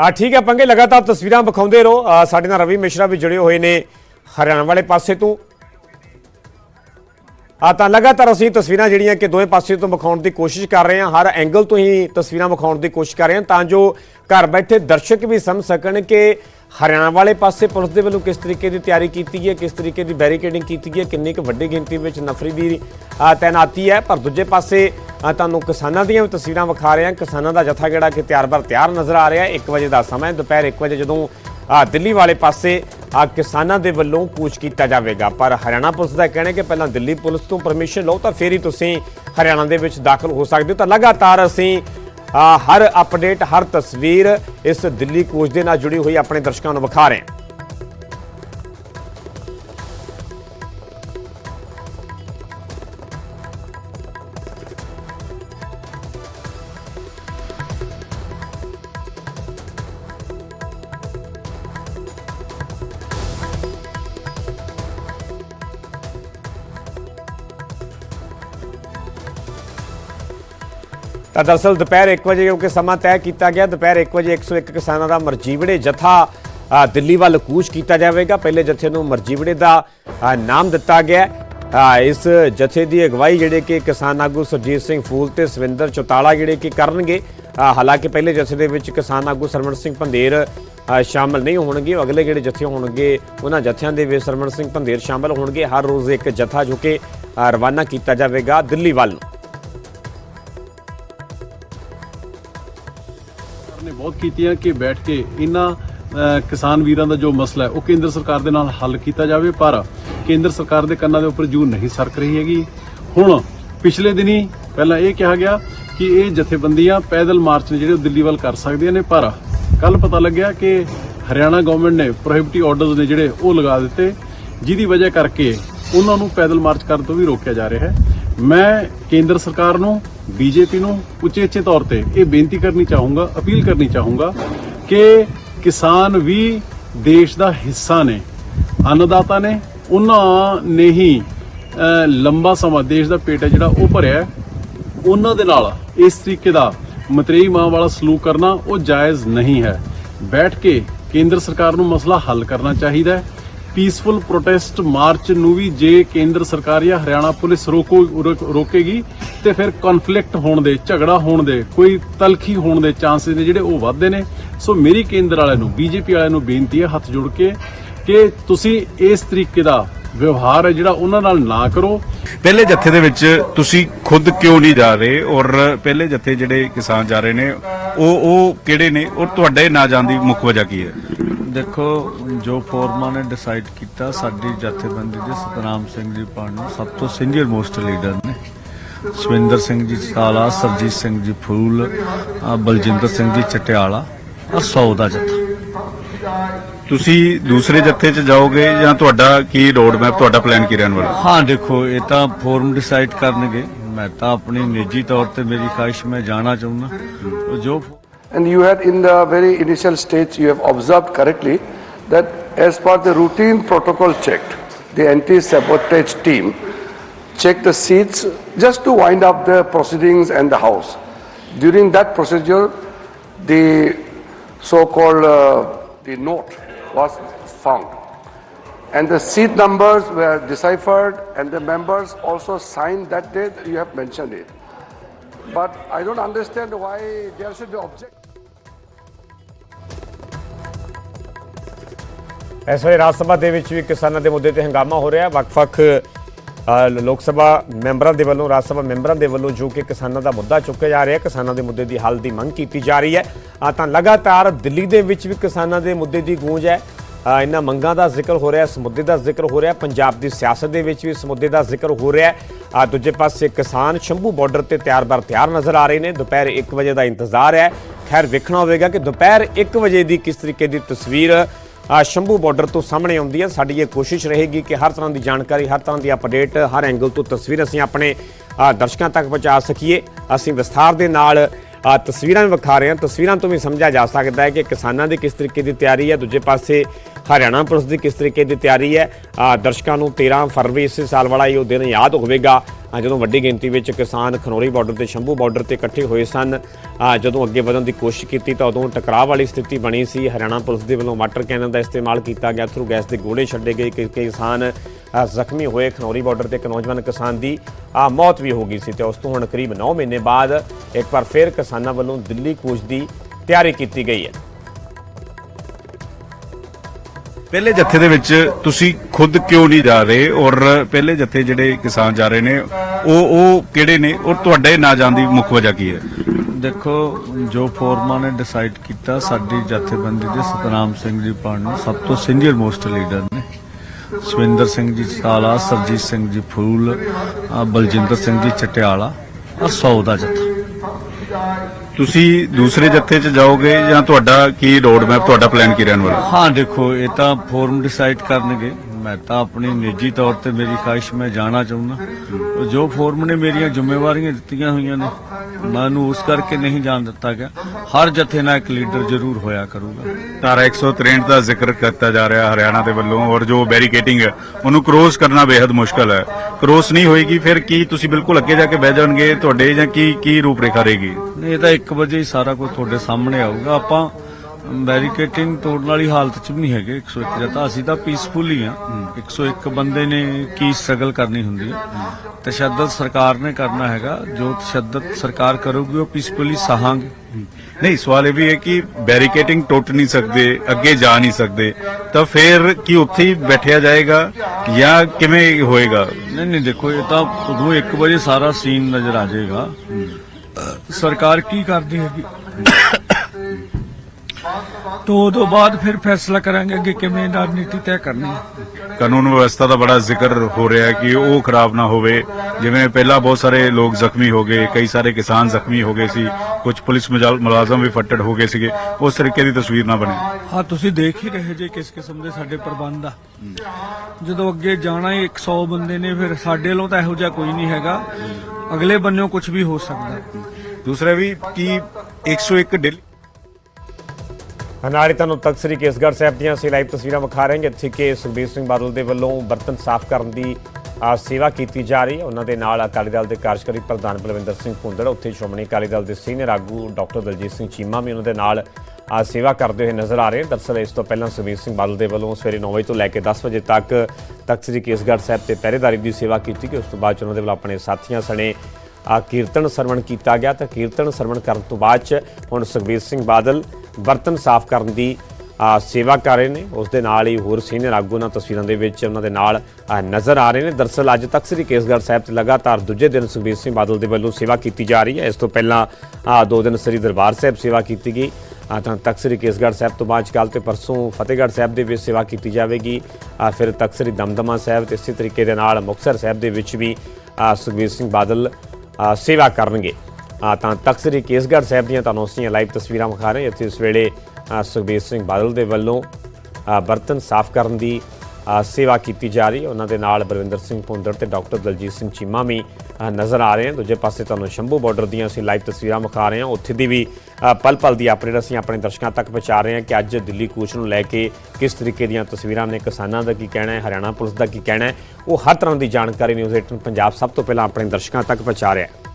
ਆ ਠੀਕ ਹੈ ਪੰਗੇ, ਲਗਾਤਾਰ ਤਸਵੀਰਾਂ ਵਿਖਾਉਂਦੇ ਰਹੋ। ਸਾਡੇ ਨਾਲ ਰਵੀ ਮਿਸ਼ਰਾ ਵੀ ਜੁੜੇ ਹੋਏ ਨੇ ਹਰਿਆਣਾ ਵਾਲੇ ਪਾਸੇ ਤੋਂ। ਆ ਤਾਂ ਲਗਾਤਾਰ ਅਸੀਂ ਤਸਵੀਰਾਂ ਜਿਹੜੀਆਂ ਕਿ ਦੋਵੇਂ ਪਾਸੇ ਤੋਂ ਵਿਖਾਉਣ ਦੀ ਕੋਸ਼ਿਸ਼ ਕਰ ਰਹੇ ਹਾਂ, ਹਰ ਐਂਗਲ ਤੋਂ ਹੀ ਤਸਵੀਰਾਂ ਵਿਖਾਉਣ ਦੀ ਕੋਸ਼ਿਸ਼ ਕਰ ਰਹੇ ਹਾਂ ਤਾਂ ਜੋ ਘਰ ਬੈਠੇ ਦਰਸ਼ਕ ਵੀ ਸਮਝ ਸਕਣ ਕਿ ਹਰਿਆਣਾ ਵਾਲੇ ਪਾਸੇ ਪੁਲਿਸ ਦੇ ਵੱਲੋਂ ਕਿਸ ਤਰੀਕੇ ਦੀ ਤਿਆਰੀ ਕੀਤੀ ਹੈ? ਕਿਸ ਤਰੀਕੇ ਦੀ ਬੈਰੀਕੇਡਿੰਗ ਕੀਤੀ ਗਈ ਹੈ? ਕਿੰਨੀ ਕੁ ਵੱਡੀ ਗਿਣਤੀ ਵਿੱਚ ਨਫਰੀ ਦੀ ਆ, ਤੈਨਾਤੀ ਹੈ? ਪਰ ਦੂਜੇ ਪਾਸੇ ਤੁਹਾਨੂੰ ਕਿਸਾਨਾਂ ਦੀਆਂ ਵੀ ਤਸਵੀਰਾਂ ਵਿਖਾ ਰਹੇ ਹਾਂ। ਕਿਸਾਨਾਂ ਦਾ ਜਥਾ ਜਿਹੜਾ ਕਿ ਤਿਆਰ ਬਰ ਤਿਆਰ ਨਜ਼ਰ ਆ ਰਿਹਾ ਹੈ। 1 ਵਜੇ ਦਾ ਸਮਾਂ ਦੁਪਹਿਰ 1 ਵਜੇ ਜਦੋਂ ਦਿੱਲੀ ਵਾਲੇ ਪਾਸੇ ਆ ਕਿਸਾਨਾਂ ਦੇ ਵੱਲੋਂ ਕੂਚ ਕੀਤਾ ਜਾਵੇਗਾ। ਪਰ ਹਰਿਆਣਾ ਪੁਲਿਸ ਦਾ ਕਹਿਣਾ ਹੈ ਕਿ ਪਹਿਲਾਂ ਦਿੱਲੀ ਪੁਲਿਸ ਤੋਂ ਪਰਮਿਸ਼ਨ ਲਓ ਤਾਂ ਫਿਰ ਹੀ ਤੁਸੀਂ ਹਰਿਆਣਾ ਦੇ ਵਿੱਚ ਦਾਖਲ ਹੋ ਸਕਦੇ ਹੋ। ਤਾਂ ਲਗਾਤਾਰ ਅਸੀਂ ਹਰ ਅਪਡੇਟ, ਹਰ ਤਸਵੀਰ ਇਸ ਦਿੱਲੀ ਕੋਚ ਦੇ ਨਾਲ ਜੁੜੀ ਹੋਈ ਆਪਣੇ ਦਰਸ਼ਕਾਂ ਨੂੰ ਵਿਖਾ ਰਹੇ ਹਾਂ। ਤਾਂ ਦਰਅਸਲ ਦੁਪਹਿਰ 1 ਵਜੇ ਕਿਉਂਕਿ ਸਮਾਂ ਤੈਅ ਕੀਤਾ ਗਿਆ, ਦੁਪਹਿਰ 1 ਵਜੇ 101 ਕਿਸਾਨਾਂ ਦਾ ਮਰਜੀਵੜੇ ਜਥਾ ਦਿੱਲੀ ਵੱਲ ਕੂਚ ਕੀਤਾ ਜਾਵੇਗਾ। ਪਹਿਲੇ ਜਥੇ ਨੂੰ ਮਰਜੀਵੜੇ ਦਾ ਨਾਮ ਦਿੱਤਾ ਗਿਆ ਇਸ ਜਥੇ ਦੀ ਅਗਵਾਈ ਜਿਹੜੇ ਕਿ ਕਿਸਾਨ ਆਗੂ ਸਰਜੀਤ ਸਿੰਘ ਫੂਲ ਤੇ ਸਵਿੰਦਰ ਚੌਤਾਲਾ ਜਿਹੜੇ ਕਿ ਕਰਨਗੇ। ਹਾਲਾਂਕਿ ਪਹਿਲੇ ਜਥੇ ਦੇ ਵਿੱਚ ਕਿਸਾਨ ਆਗੂ ਸਰਵਣ ਸਿੰਘ ਪੰਧੇਰ ਸ਼ਾਮਲ ਨਹੀਂ ਹੋਣਗੇ। ਉਹ ਅਗਲੇ ਜਿਹੜੇ ਜਥੇ ਹੋਣਗੇ, ਉਹਨਾਂ ਜਥਿਆਂ ਦੇ ਵਿੱਚ ਸਰਵਣ ਸਿੰਘ ਪੰਧੇਰ ਸ਼ਾਮਲ ਹੋਣਗੇ। ਹਰ ਰੋਜ਼ ਇੱਕ ਜਥਾ ਜੋ ਕਿ ਰਵਾਨਾ ਕੀਤਾ ਜਾਵੇਗਾ ਦਿੱਲੀ ਵੱਲ ਨੂੰ। ਬਹੁਤ ਕੀਤੀਆਂ ਕਿ ਬੈਠ ਕੇ ਇਹਨਾਂ ਕਿਸਾਨ ਵੀਰਾਂ ਦਾ ਜੋ ਮਸਲਾ ਹੈ, ਉਹ ਕੇਂਦਰ ਸਰਕਾਰ ਦੇ ਨਾਲ ਹੱਲ ਕੀਤਾ ਜਾਵੇ, ਪਰ ਕੇਂਦਰ ਸਰਕਾਰ ਦੇ ਕੰਨਾਂ ਦੇ ਉੱਪਰ ਜੂ ਨਹੀਂ ਸਰਕ ਰਹੀ ਹੈਗੀ। ਹੁਣ ਪਿਛਲੇ ਦਿਨੀ ਪਹਿਲਾਂ ਇਹ ਕਿਹਾ ਗਿਆ ਕਿ ਇਹ ਜਥੇਬੰਦੀਆਂ ਪੈਦਲ ਮਾਰਚ ਨੇ ਜਿਹੜੇ ਉਹ ਦਿੱਲੀ ਵੱਲ ਕਰ ਸਕਦੀਆਂ ਨੇ, ਪਰ ਕੱਲ ਪਤਾ ਲੱਗਿਆ ਕਿ ਹਰਿਆਣਾ ਗਵਰਨਮੈਂਟ ਨੇ ਪ੍ਰੋਹਿਬਿਟੀ ਆਰਡਰਸ ਨੇ ਜਿਹੜੇ ਉਹ ਲਗਾ ਦਿੱਤੇ, ਜਿਹਦੀ ਵਜ੍ਹਾ ਕਰਕੇ ਉਹਨਾਂ ਨੂੰ ਪੈਦਲ ਮਾਰਚ ਕਰਨ ਤੋਂ ਵੀ ਰੋਕਿਆ ਜਾ ਰਿਹਾ ਹੈ। ਮੈਂ ਕੇਂਦਰ ਸਰਕਾਰ ਨੂੰ ਬੀਜੇਪੀ ਨੂੰ ਉਚੇਚੇ ਤੌਰ ਤੇ ਇਹ ਬੇਨਤੀ ਕਰਨੀ ਚਾਹੂੰਗਾ, ਅਪੀਲ ਕਰਨੀ ਚਾਹੂੰਗਾ ਕਿ ਕਿਸਾਨ ਵੀ ਦੇਸ਼ ਦਾ ਹਿੱਸਾ ਨੇ, ਅੰਨਦਾਤਾ ਨੇ, ਉਹਨਾਂ ਨੇ ਹੀ ਲੰਬਾ ਸਮਾਂ ਦੇਸ਼ ਦਾ ਪੇਟ ਹੈ ਜਿਹੜਾ ਉਹ ਭਰਿਆ ਉਹਨਾਂ ਦੇ ਨਾਲ ਇਸ ਤਰੀਕੇ ਦਾ ਮਤਰੇਈ ਮਾਂ ਵਾਲਾ ਸਲੂਕ ਕਰਨਾ ਉਹ ਜਾਇਜ਼ ਨਹੀਂ ਹੈ। ਬੈਠ ਕੇ ਕੇਂਦਰ ਸਰਕਾਰ ਨੂੰ ਮਸਲਾ ਹੱਲ ਕਰਨਾ ਚਾਹੀਦਾ ਹੈ। ਪੀਸਫੁਲ ਪ੍ਰੋਟੈਸਟ ਮਾਰਚ ਨੂੰ ਵੀ ਜੇ ਕੇਂਦਰ ਸਰਕਾਰ ਜਾਂ ਹਰਿਆਣਾ ਪੁਲਿਸ ਰੋਕੋ ਰੋਕੇਗੀ, ਤੇ ਫਿਰ ਕਨਫਲਿਕਟ ਹੋਣ ਦੇ, ਝਗੜਾ ਹੋਣ ਦੇ, ਕੋਈ ਤਲਖੀ ਹੋਣ ਦੇ ਚਾਂਸਸ ਨੇ ਜਿਹੜੇ ਉਹ ਵੱਧਦੇ ਨੇ। ਸੋ ਮੇਰੀ ਕੇਂਦਰ ਵਾਲਿਆਂ ਨੂੰ, ਬੀਜੇਪੀ ਵਾਲਿਆਂ ਨੂੰ ਬੇਨਤੀ ਹੈ ਹੱਥ ਜੋੜ ਕੇ ਕਿ ਤੁਸੀਂ ਇਸ ਤਰੀਕੇ ਦਾ ਵਿਵਹਾਰ ਹੈ ਜਿਹੜਾ ਉਹਨਾਂ ਨਾਲ ਨਾ ਕਰੋ। ਪਹਿਲੇ ਜੱਥੇ ਦੇ ਵਿੱਚ ਤੁਸੀਂ ਖੁਦ ਕਿਉਂ ਨਹੀਂ ਜਾ ਰਹੇ? ਔਰ ਪਹਿਲੇ ਜੱਥੇ ਜਿਹੜੇ ਕਿਸਾਨ ਜਾ ਰਹੇ ਨੇ, ਉਹ ਉਹ ਕਿਹੜੇ ਨੇ? ਔਰ ਤੁਹਾਡੇ ਨਾ ਜਾਣ ਦੀ ਮੁੱਖ ਵਜ੍ਹਾ ਕੀ ਹੈ? ਦੇਖੋ ਜੋ ਫੋਰਮਾਂ ਨੇ ਡਿਸਾਈਡ ਕੀਤਾ ਸਾਡੀ ਜਥੇਬੰਦੀ ਦੇ ਸਤਨਾਮ ਸਿੰਘ ਜੀ ਪਾਣੂ ਸਭ ਤੋਂ ਸੀਨੀਅਰ ਮੋਸਟ ਲੀਡਰ ਨੇ। ਸਵਿੰਦਰ ਸਿੰਘ ਜੀ ਸਾਲਾ ਸਰਜੀਤ ਸਿੰਘ ਜੀ ਫੂਲ ਬਲਜਿੰਦਰ ਸਿੰਘ ਜੀ ਚਟਿਆਲਾ ਔਰ 100 ਦਾ ਜਥਾ। ਤੁਸੀਂ ਦੂਸਰੇ ਜੱਥੇ 'ਚ ਜਾਓਗੇ ਜਾਂ ਤੁਹਾਡਾ ਕੀ ਰੋਡ ਮੈਪ ਤੁਹਾਡਾ ਪਲਾਨ ਕੀ ਰਹਿਣ ਵਾਲਾ? ਹਾਂ ਦੇਖੋ ਇਹ ਤਾਂ ਫੋਰਮ ਡਿਸਾਈਡ ਕਰਨਗੇ। ਮੈਂ ਤਾਂ ਆਪਣੀ ਨਿੱਜੀ ਤੌਰ ਤੇ ਮੇਰੀ ਖਾਹਿਸ਼ ਮੈਂ ਜਾਣਾ ਚਾਹੁੰਦਾ। ਜੋ And you had in the very initial stage, you have observed correctly that as per the routine protocol checked, the anti-sabotage team checked the seats just to wind up the proceedings and the house. During that procedure, the so-called uh, the note was found. And the seat numbers were deciphered and the members also signed that date, you have mentioned it. But I don't understand why there should be object. ਇਸ ਵੇਲੇ ਰਾਜ ਸਭਾ ਦੇ ਵਿੱਚ ਵੀ ਕਿਸਾਨਾਂ ਦੇ ਮੁੱਦੇ ਤੇ ਹੰਗਾਮਾ ਹੋ ਰਿਹਾ ਵੱਖ-ਵੱਖ ਲੋਕ ਸਭਾ ਮੈਂਬਰਾਂ ਦੇ ਵੱਲੋਂ, ਰਾਜ ਸਭਾ ਮੈਂਬਰਾਂ ਦੇ ਵੱਲੋਂ ਜੋ ਕਿ ਕਿਸਾਨਾਂ ਦਾ ਮੁੱਦਾ ਚੁੱਕਿਆ ਜਾ ਰਿਹਾ, ਕਿਸਾਨਾਂ ਦੇ ਮੁੱਦੇ ਦੀ ਹੱਲ ਦੀ ਮੰਗ ਕੀਤੀ ਜਾ ਰਹੀ ਹੈ ਆ ਤਾਂ ਲਗਾਤਾਰ ਦਿੱਲੀ ਦੇ ਵਿੱਚ ਵੀ ਕਿਸਾਨਾਂ ਦੇ ਮੁੱਦੇ ਦੀ ਗੂੰਜ ਹੈ ਇਹਨਾਂ ਮੰਗਾਂ ਦਾ ਜ਼ਿਕਰ ਹੋ ਰਿਹਾ, ਇਸ ਮੁੱਦੇ ਦਾ ਜ਼ਿਕਰ ਹੋ ਰਿਹਾ, ਪੰਜਾਬ ਦੀ ਸਿਆਸਤ ਦੇ ਵਿੱਚ ਵੀ ਇਸ ਮੁੱਦੇ ਦਾ ਜ਼ਿਕਰ ਹੋ ਰਿਹਾ। ਆ, ਦੂਜੇ ਪਾਸੇ ਕਿਸਾਨ ਸ਼ੰਭੂ ਬਾਰਡਰ ਤੇ ਤਿਆਰ-ਬਰ ਤਿਆਰ ਨਜ਼ਰ ਆ ਰਹੇ ਨੇ। ਦੁਪਹਿਰ 1 ਵਜੇ ਦਾ ਇੰਤਜ਼ਾਰ ਹੈ। ਖੈਰ, ਵੇਖਣਾ ਹੋਵੇਗਾ ਕਿ ਦੁਪਹਿਰ 1 ਵਜੇ ਦੀ ਕਿਸ ਤਰੀਕੇ ਦੀ ਤਸਵੀਰ ਸ਼ੰਭੂ ਬਾਰਡਰ ਤੋਂ ਸਾਹਮਣੇ ਆਉਂਦੀ ਹੈ। ਸਾਡੀ ਇਹ ਕੋਸ਼ਿਸ਼ ਰਹੇਗੀ ਕਿ ਹਰ ਤਰ੍ਹਾਂ ਦੀ ਜਾਣਕਾਰੀ, ਹਰ ਤਰ੍ਹਾਂ ਦੀ ਅਪਡੇਟ, ਹਰ ਐਂਗਲ ਤੋਂ ਤਸਵੀਰ ਅਸੀਂ ਆਪਣੇ ਦਰਸ਼ਕਾਂ ਤੱਕ ਪਹੁੰਚਾ ਸਕੀਏ। ਅਸੀਂ ਵਿਸਥਾਰ ਦੇ ਨਾਲ ਆ, ਤਸਵੀਰਾਂ ਵੀ ਵਿਖਾ ਰਹੇ ਹਾਂ। ਤਸਵੀਰਾਂ ਤੋਂ ਵੀ ਸਮਝਿਆ ਜਾ ਸਕਦਾ ਹੈ ਕਿ ਕਿਸਾਨਾਂ ਦੀ ਕਿਸ ਤਰੀਕੇ ਦੀ ਤਿਆਰੀ ਹੈ। ਦੂਜੇ ਪਾਸੇ ਹਰਿਆਣਾ ਪੁਲਿਸ ਦੀ ਕਿਸ ਤਰੀਕੇ ਦੀ ਤਿਆਰੀ ਹੈ। ਦਰਸ਼ਕਾਂ ਨੂੰ 13 ਫਰਵਰੀ ਇਸੇ ਸਾਲ ਵਾਲਾ ਇਹ ਉਹ ਦਿਨ ਯਾਦ ਹੋਵੇਗਾ। ਜਦੋਂ ਵੱਡੀ ਗਿਣਤੀ ਵਿੱਚ ਕਿਸਾਨ ਖਨੌਰੀ ਬਾਰਡਰ ਤੇ ਸ਼ੰਭੂ ਬਾਰਡਰ ਤੇ ਇਕੱਠੇ ਹੋਏ ਸਨ ਜਦੋਂ ਅੱਗੇ ਵਧਣ ਦੀ ਕੋਸ਼ਿਸ਼ ਕੀਤੀ ਤਾਂ ਉਦੋਂ ਟਕਰਾਅ ਵਾਲੀ ਸਥਿਤੀ ਬਣੀ ਸੀ। ਹਰਿਆਣਾ ਪੁਲਿਸ ਦੇ ਵੱਲੋਂ ਵਾਟਰ ਕੈਨਨ ਦਾ ਇਸਤੇਮਾਲ ਕੀਤਾ ਗਿਆ। ਥਰੂ ਗੈਸ ਦੇ ਗੋਲੇ ਛੱਡੇ ਗਏ ਕਿ ਕਿ ਕਿਸਾਨ ਜ਼ਖਮੀ ਹੋਏ ਖਨੌਰੀ ਬਾਰਡਰ ਤੇ ਇੱਕ ਨੌਜਵਾਨ ਕਿਸਾਨ ਦੀ ਆ, ਮੌਤ ਵੀ ਹੋ ਗਈ ਸੀ ਤੇ ਉਸ ਤੋਂ ਹੁਣ ਕਰੀਬ 9 ਮਹੀਨੇ ਬਾਅਦ ਇੱਕ ਵਾਰ ਫਿਰ ਕਿਸਾਨਾਂ ਵੱਲੋਂ ਦਿੱਲੀ ਕੂਚ ਦੀ ਤਿਆਰੀ ਕੀਤੀ ਗਈ ਹੈ। ਪਹਿਲੇ ਜੱਥੇ ਦੇ ਵਿੱਚ ਤੁਸੀਂ ਖੁਦ ਕਿਉਂ ਨਹੀਂ ਜਾ ਰਹੇ? ਔਰ ਪਹਿਲੇ ਜੱਥੇ ਜਿਹੜੇ ਕਿਸਾਨ ਜਾ ਰਹੇ ਨੇ ਉਹ ਉਹ ਕਿਹੜੇ ਨੇ? ਔਰ ਤੁਹਾਡੇ ਨਾ ਜਾਣ ਦੀ ਮੁੱਖ ਵਜ੍ਹਾ ਕੀ ਹੈ? ਦੇਖੋ ਜੋ ਫੋਰਮਾਂ ਨੇ ਡਿਸਾਈਡ ਕੀਤਾ ਸਾਡੀ ਜਥੇਬੰਦੀ ਦੇ ਸਤਨਾਮ ਸਿੰਘ ਜੀ ਪਾਣੂ ਸਭ ਤੋਂ ਸੀਨੀਅਰ ਮੋਸਟ ਲੀਡਰ ਨੇ। ਸਵਿੰਦਰ ਸਿੰਘ ਜੀ ਸਾਲਾ, ਸਰਜੀਤ ਸਿੰਘ ਜੀ ਫੂਲ ਬਲਜਿੰਦਰ ਸਿੰਘ ਜੀ ਚਟਿਆਲਾ ਔਰ 100 ਦਾ ਜਥਾ। ਤੁਸੀਂ ਦੂਸਰੇ ਜੱਥੇ 'ਚ ਜਾਓਗੇ ਜਾਂ ਤੁਹਾਡਾ ਕੀ ਰੋਡ ਮੈਪ ਤੁਹਾਡਾ ਪਲਾਨ ਕੀ ਰਹਿਣ ਵਾਲਾ? ਹਾਂ, ਦੇਖੋ, ਇਹ ਤਾਂ ਫੋਰਮ ਡਿਸਾਈਡ ਕਰਨਗੇ। ਮੈਂ ਤਾਂ ਆਪਣੀ ਨਿੱਜੀ ਤੌਰ ਤੇ ਮੇਰੀ ਖਾਹਿਸ਼ ਮੈਂ ਜਾਣਾ ਚਾਹੁੰਦਾ। ਜੋ ਫੋਰਮ ਨੇ ਮੇਰੀਆਂ ਜ਼ਿੰਮੇਵਾਰੀਆਂ ਦਿੱਤੀਆਂ ਹੋਈਆਂ ਨੇ ਮੈਨੂੰ ਉਸ ਕਰਕੇ ਨਹੀਂ ਜਾਣ ਦਿੱਤਾ ਗਿਆ। ਹਰ ਜਥੇ ਨਾਲ ਇੱਕ ਲੀਡਰ ਜ਼ਰੂਰ ਹੋਇਆ ਕਰੂਗਾ। ਧਾਰਾ 163 ਦਾ ਜ਼ਿਕਰ ਕੀਤਾ ਜਾ ਰਿਹਾ ਹਰਿਆਣਾ ਦੇ ਵੱਲੋਂ ਔਰ ਜੋ ਬੈਰੀਕੇਟਿੰਗ ਹੈ ਉਹਨੂੰ ਕ੍ਰੋਸ ਕਰਨਾ ਬੇहद ਮੁਸ਼ਕਲ ਹੈ। ਕ੍ਰੋਸ ਨਹੀਂ ਹੋਏਗੀ ਫਿਰ ਕੀ ਤੁਸੀਂ ਬਿਲਕੁਲ ਅੱਗੇ ਜਾ ਕੇ ਬਹਿ ਜਾਣਗੇ ਤੁਹਾਡੇ ਜਾਂ ਕੀ ਕੀ ਰੂਪਰੇਖਾ ਰਹੇਗੀ? ਨਹੀਂ, ਇਹ ਤਾਂ 1 ਵਜੇ ਹੀ ਸਾਰਾ ਕੁਝ ਤੁਹਾਡੇ ਸਾਹਮਣੇ ਆਊਗਾ। ਆਪਾਂ ਬੈਰੀਕੇਟਿੰਗ ਤੋੜਨ ਵਾਲੀ ਹਾਲਤ 'ਚ ਵੀ ਨਹੀਂ ਹੈਗੇ 101 ਜਾਂ ਤਾਂ ਅਸੀਂ ਤਾਂ ਪੀਸਫੁਲ ਹੀ ਆ 101 ਬੰਦੇ ਨੇ ਕੀ ਸਟਰਗਲ ਕਰਨੀ ਹੁੰਦੀ ਹੈ। ਤਸ਼ੱਦਦ ਸਰਕਾਰ ਨੇ ਕਰਨਾ ਹੈਗਾ। ਜੋ ਤਸ਼ੱਦਦ ਸਰਕਾਰ ਕਰੂਗੀ ਉਹ ਪੀਸਫੁਲੀ ਸਹਾਂਗੇ। ਨਹੀਂ ਸਵਾਲ ਇਹ ਵੀ ਹੈ ਕਿ ਬੈਰੀਕੇਟਿੰਗ ਟੁੱਟ ਨਹੀਂ ਸਕਦੇ ਅੱਗੇ ਜਾ ਨਹੀਂ ਸਕਦੇ। ਤਾਂ ਫਿਰ ਕੀ ਉੱਥੇ ਹੀ ਬੈਠਿਆ ਜਾਏਗਾ ਜਾਂ ਕਿਵੇਂ ਹੋਏਗਾ? ਨਹੀਂ ਨਹੀਂ ਦੇਖੋ ਇਹ ਤਾਂ ਉਦੋਂ 1 ਵਜੇ ਸਾਰਾ ਸੀਨ ਨਜ਼ਰ ਆ ਜਾਏਗਾ। ਸਰਕਾਰ ਕੀ ਕਰਦੀ ਹੈਗੀ? ਤੋਂ ਉਦੋਂ ਬਾਅਦ ਫਿਰ ਫੈਸਲਾ ਕਰਾਂਗੇ ਅੱਗੇ ਕਿਵੇਂ ਰਣਨੀਤੀ ਤੈਅ ਕਰਨੀ ਹੈ। ਕਾਨੂੰਨ ਵਿਵਸਥਾ ਦਾ ਬੜਾ ਜ਼ਿਕਰ ਹੋ ਰਿਹਾ ਹੈ ਕਿ ਉਹ ਖਰਾਬ ਨਾ ਹੋਵੇ। ਜਿਵੇਂ ਪਹਿਲਾਂ ਬਹੁਤ ਸਾਰੇ ਲੋਕ ਜ਼ਖਮੀ ਹੋ ਗਏ ਕਈ ਸਾਰੇ ਕਿਸਾਨ ਜ਼ਖਮੀ ਹੋ ਗਏ ਸੀ ਕੁਝ ਪੁਲਿਸ ਮੁਲਾਜ਼ਮ ਵੀ ਫੱਟੜ ਹੋ ਗਏ ਸੀਗੇ। ਉਸ ਤਰੀਕੇ ਦੀ ਤਸਵੀਰ ਨਾ ਬਣੇ। ਹਾਂ ਤੁਸੀਂ ਦੇਖ ਹੀ ਰਹੇ ਜੇ ਕਿਸ ਕਿਸਮ ਦੇ ਸਾਡੇ ਪ੍ਰਬੰਧ ਆ। ਜਦੋਂ ਅੱਗੇ ਜਾਣਾ ਹੀ 100 ਬੰਦੇ ਨੇ ਫਿਰ ਸਾਡੇ ਵੱਲੋਂ ਤਾਂ ਇਹੋ ਜਿਹਾ ਕੋਈ ਨਹੀਂ ਹੈਗਾ। ਅਗਲੇ ਬੰਨਿਓ ਕੁਝ ਵੀ ਹੋ ਸਕਦਾ। ਦੂਸਰਾ ਵੀ ਕਿ 101 ਦਿੱਲੀ ਨਾਲੇ ਤੁਹਾਨੂੰ ਤਖਤ ਸ੍ਰੀ ਕੇਸਗੜ੍ਹ ਸਾਹਿਬ ਦੀਆਂ ਅਸੀਂ ਲਾਈਵ ਤਸਵੀਰਾਂ ਵਿਖਾ ਰਹੇ ਹਾਂ ਜਿੱਥੇ ਕਿ ਸੁਖਬੀਰ ਸਿੰਘ ਬਾਦਲ ਦੇ ਵੱਲੋਂ ਬਰਤਨ ਸਾਫ਼ ਕਰਨ ਦੀ ਸੇਵਾ ਕੀਤੀ ਜਾ ਰਹੀ ਹੈ। ਉਹਨਾਂ ਦੇ ਨਾਲ ਅਕਾਲੀ ਦਲ ਦੇ ਕਾਰਜਕਾਰੀ ਪ੍ਰਧਾਨ ਬਲਵਿੰਦਰ ਸਿੰਘ ਭੁੰਦੜ ਉੱਥੇ ਸ਼੍ਰੋਮਣੀ ਅਕਾਲੀ ਦਲ ਦੇ ਸੀਨੀਅਰ ਆਗੂ ਡਾਕਟਰ ਦਲਜੀਤ ਸਿੰਘ ਚੀਮਾ ਵੀ ਉਹਨਾਂ ਦੇ ਨਾਲ ਅ, ਸੇਵਾ ਕਰਦੇ ਹੋਏ ਨਜ਼ਰ ਆ ਰਹੇ ਹਨ। ਦਰਅਸਲ ਇਸ ਤੋਂ ਪਹਿਲਾਂ ਸੁਖਬੀਰ ਸਿੰਘ ਬਾਦਲ ਦੇ ਵੱਲੋਂ ਸਵੇਰੇ 9 ਵਜੇ ਤੋਂ ਲੈ ਕੇ 10 ਵਜੇ ਤੱਕ ਤਖਤ ਸ੍ਰੀ ਕੇਸਗੜ੍ਹ ਸਾਹਿਬ ਤੇ ਪਹਿਰੇਦਾਰੀ ਦੀ ਸੇਵਾ ਕੀਤੀ ਕਿ ਉਸ ਤੋਂ ਬਾਅਦ 'ਚ ਉਹਨਾਂ ਦੇ ਵੱਲੋਂ ਆਪਣੇ ਸਾਥੀਆਂ ਸਣੇ ਆ ਕੀਰਤਨ ਸਰਵਣ ਕੀਤਾ ਗਿਆ ਤਾਂ ਕੀਰਤਨ ਸਰਵਣ ਕਰਨ ਤੋਂ ਬਾਅਦ ਚ ਹੁਣ ਸੁਖਬੀਰ ਸਿੰਘ ਬਾਦਲ ਬਰਤਨ ਸਾਫ਼ ਕਰਨ ਦੀ ਸੇਵਾ ਕਰ ਰਹੇ ਨੇ। ਉਸ ਦੇ ਨਾਲ ਹੀ ਹੋਰ ਸੀਨੀਅਰ ਆਗੂ ਉਹਨਾਂ ਤਸਵੀਰਾਂ ਦੇ ਵਿੱਚ ਉਹਨਾਂ ਦੇ ਨਾਲ ਨਜ਼ਰ ਆ ਰਹੇ ਨੇ। ਦਰਸਲ ਅੱਜ ਤੱਕ ਸ੍ਰੀ ਕੇਸਗੜ੍ਹ ਸਾਹਿਬ ਤੇ ਲਗਾਤਾਰ ਦੂਜੇ ਦਿਨ ਸੁਖਬੀਰ ਸਿੰਘ ਬਾਦਲ ਦੇ ਵੱਲੋਂ ਸੇਵਾ ਕੀਤੀ ਜਾ ਰਹੀ ਹੈ। ਇਸ ਤੋਂ ਪਹਿਲਾਂ ਦੋ ਦਿਨ ਸ੍ਰੀ ਦਰਬਾਰ ਸਾਹਿਬ ਸੇਵਾ ਕੀਤੀ ਗਈ। ਤਾਂ ਤਖਤ ਸ੍ਰੀ ਕੇਸਗੜ੍ਹ ਸਾਹਿਬ ਤੋਂ ਬਾਅਦ ਕੱਲ ਤੇ ਪਰਸੋਂ ਫਤਿਹਗੜ੍ਹ ਸਾਹਿਬ ਦੇ ਵਿੱਚ ਸੇਵਾ ਕੀਤੀ ਜਾਵੇਗੀ। ਫਿਰ ਤਖਤ ਸ੍ਰੀ ਦਮਦਮਾ ਸਾਹਿਬ ਤੇ ਇਸੇ ਤਰੀਕੇ ਦੇ ਨਾਲ ਮੁਕਤਸਰ ਸਾਹਿਬ ਦੇ ਵਿੱਚ ਵੀ ਸੁਖਬੀਰ ਸਿੰਘ ਬਾਦਲ ਸੇਵਾ ਕਰਨਗੇ। ਤਾਂ ਤਖਤ ਸ੍ਰੀ ਕੇਸਗੜ੍ਹ ਸਾਹਿਬ ਦੀਆਂ ਤੁਹਾਨੂੰ ਅਸੀਂ ਲਾਈਵ ਤਸਵੀਰਾਂ ਵਿਖਾ ਰਹੇ ਹਾਂ ਇੱਥੇ ਇਸ ਵੇਲੇ ਸੁਖਬੀਰ ਸਿੰਘ ਬਾਦਲ ਦੇ ਵੱਲੋਂ ਬਰਤਨ ਸਾਫ਼ ਕਰਨ ਦੀ ਸੇਵਾ ਕੀਤੀ ਜਾ ਰਹੀ ਹੈ। ਉਹਨਾਂ ਦੇ ਨਾਲ ਬਲਵਿੰਦਰ ਸਿੰਘ ਭੁੰਦੜ ਤੇ ਡਾਕਟਰ ਦਲਜੀਤ ਸਿੰਘ ਚੀਮਾ ਵੀ ਨਜ਼ਰ ਆ ਰਹੇ ਹਨ ਦੂਜੇ ਪਾਸੇ ਤੁਹਾਨੂੰ ਸ਼ੰਭੂ ਬਾਰਡਰ ਦੀਆਂ ਅਸੀਂ ਲਾਈਵ ਤਸਵੀਰਾਂ ਵਿਖਾ ਰਹੇ ਹਾਂ। ਉੱਥੇ ਦੀ ਵੀ ਪਲ ਪਲ ਦੀ ਅਪਡੇਟ ਅਸੀਂ ਆਪਣੇ ਦਰਸ਼ਕਾਂ ਤੱਕ ਪਹੁੰਚਾ ਰਹੇ ਹਾਂ ਕਿ ਅੱਜ ਦਿੱਲੀ ਕੂਚ ਨੂੰ ਲੈ ਕੇ ਕਿਸ ਤਰੀਕੇ ਦੀਆਂ ਤਸਵੀਰਾਂ ਨੇ, ਕਿਸਾਨਾਂ ਦਾ ਕੀ ਕਹਿਣਾ ਹੈ, ਹਰਿਆਣਾ ਪੁਲਿਸ ਦਾ ਕੀ ਕਹਿਣਾ ਹੈ, ਉਹ ਹਰ ਤਰ੍ਹਾਂ ਦੀ ਜਾਣਕਾਰੀ ਨਿਊਜ਼ 18 ਪੰਜਾਬ ਸਭ ਤੋਂ ਪਹਿਲਾਂ ਆਪਣੇ ਦਰਸ਼ਕਾਂ ਤੱਕ ਪਹੁੰਚਾ ਰਿਹਾ ਹੈ।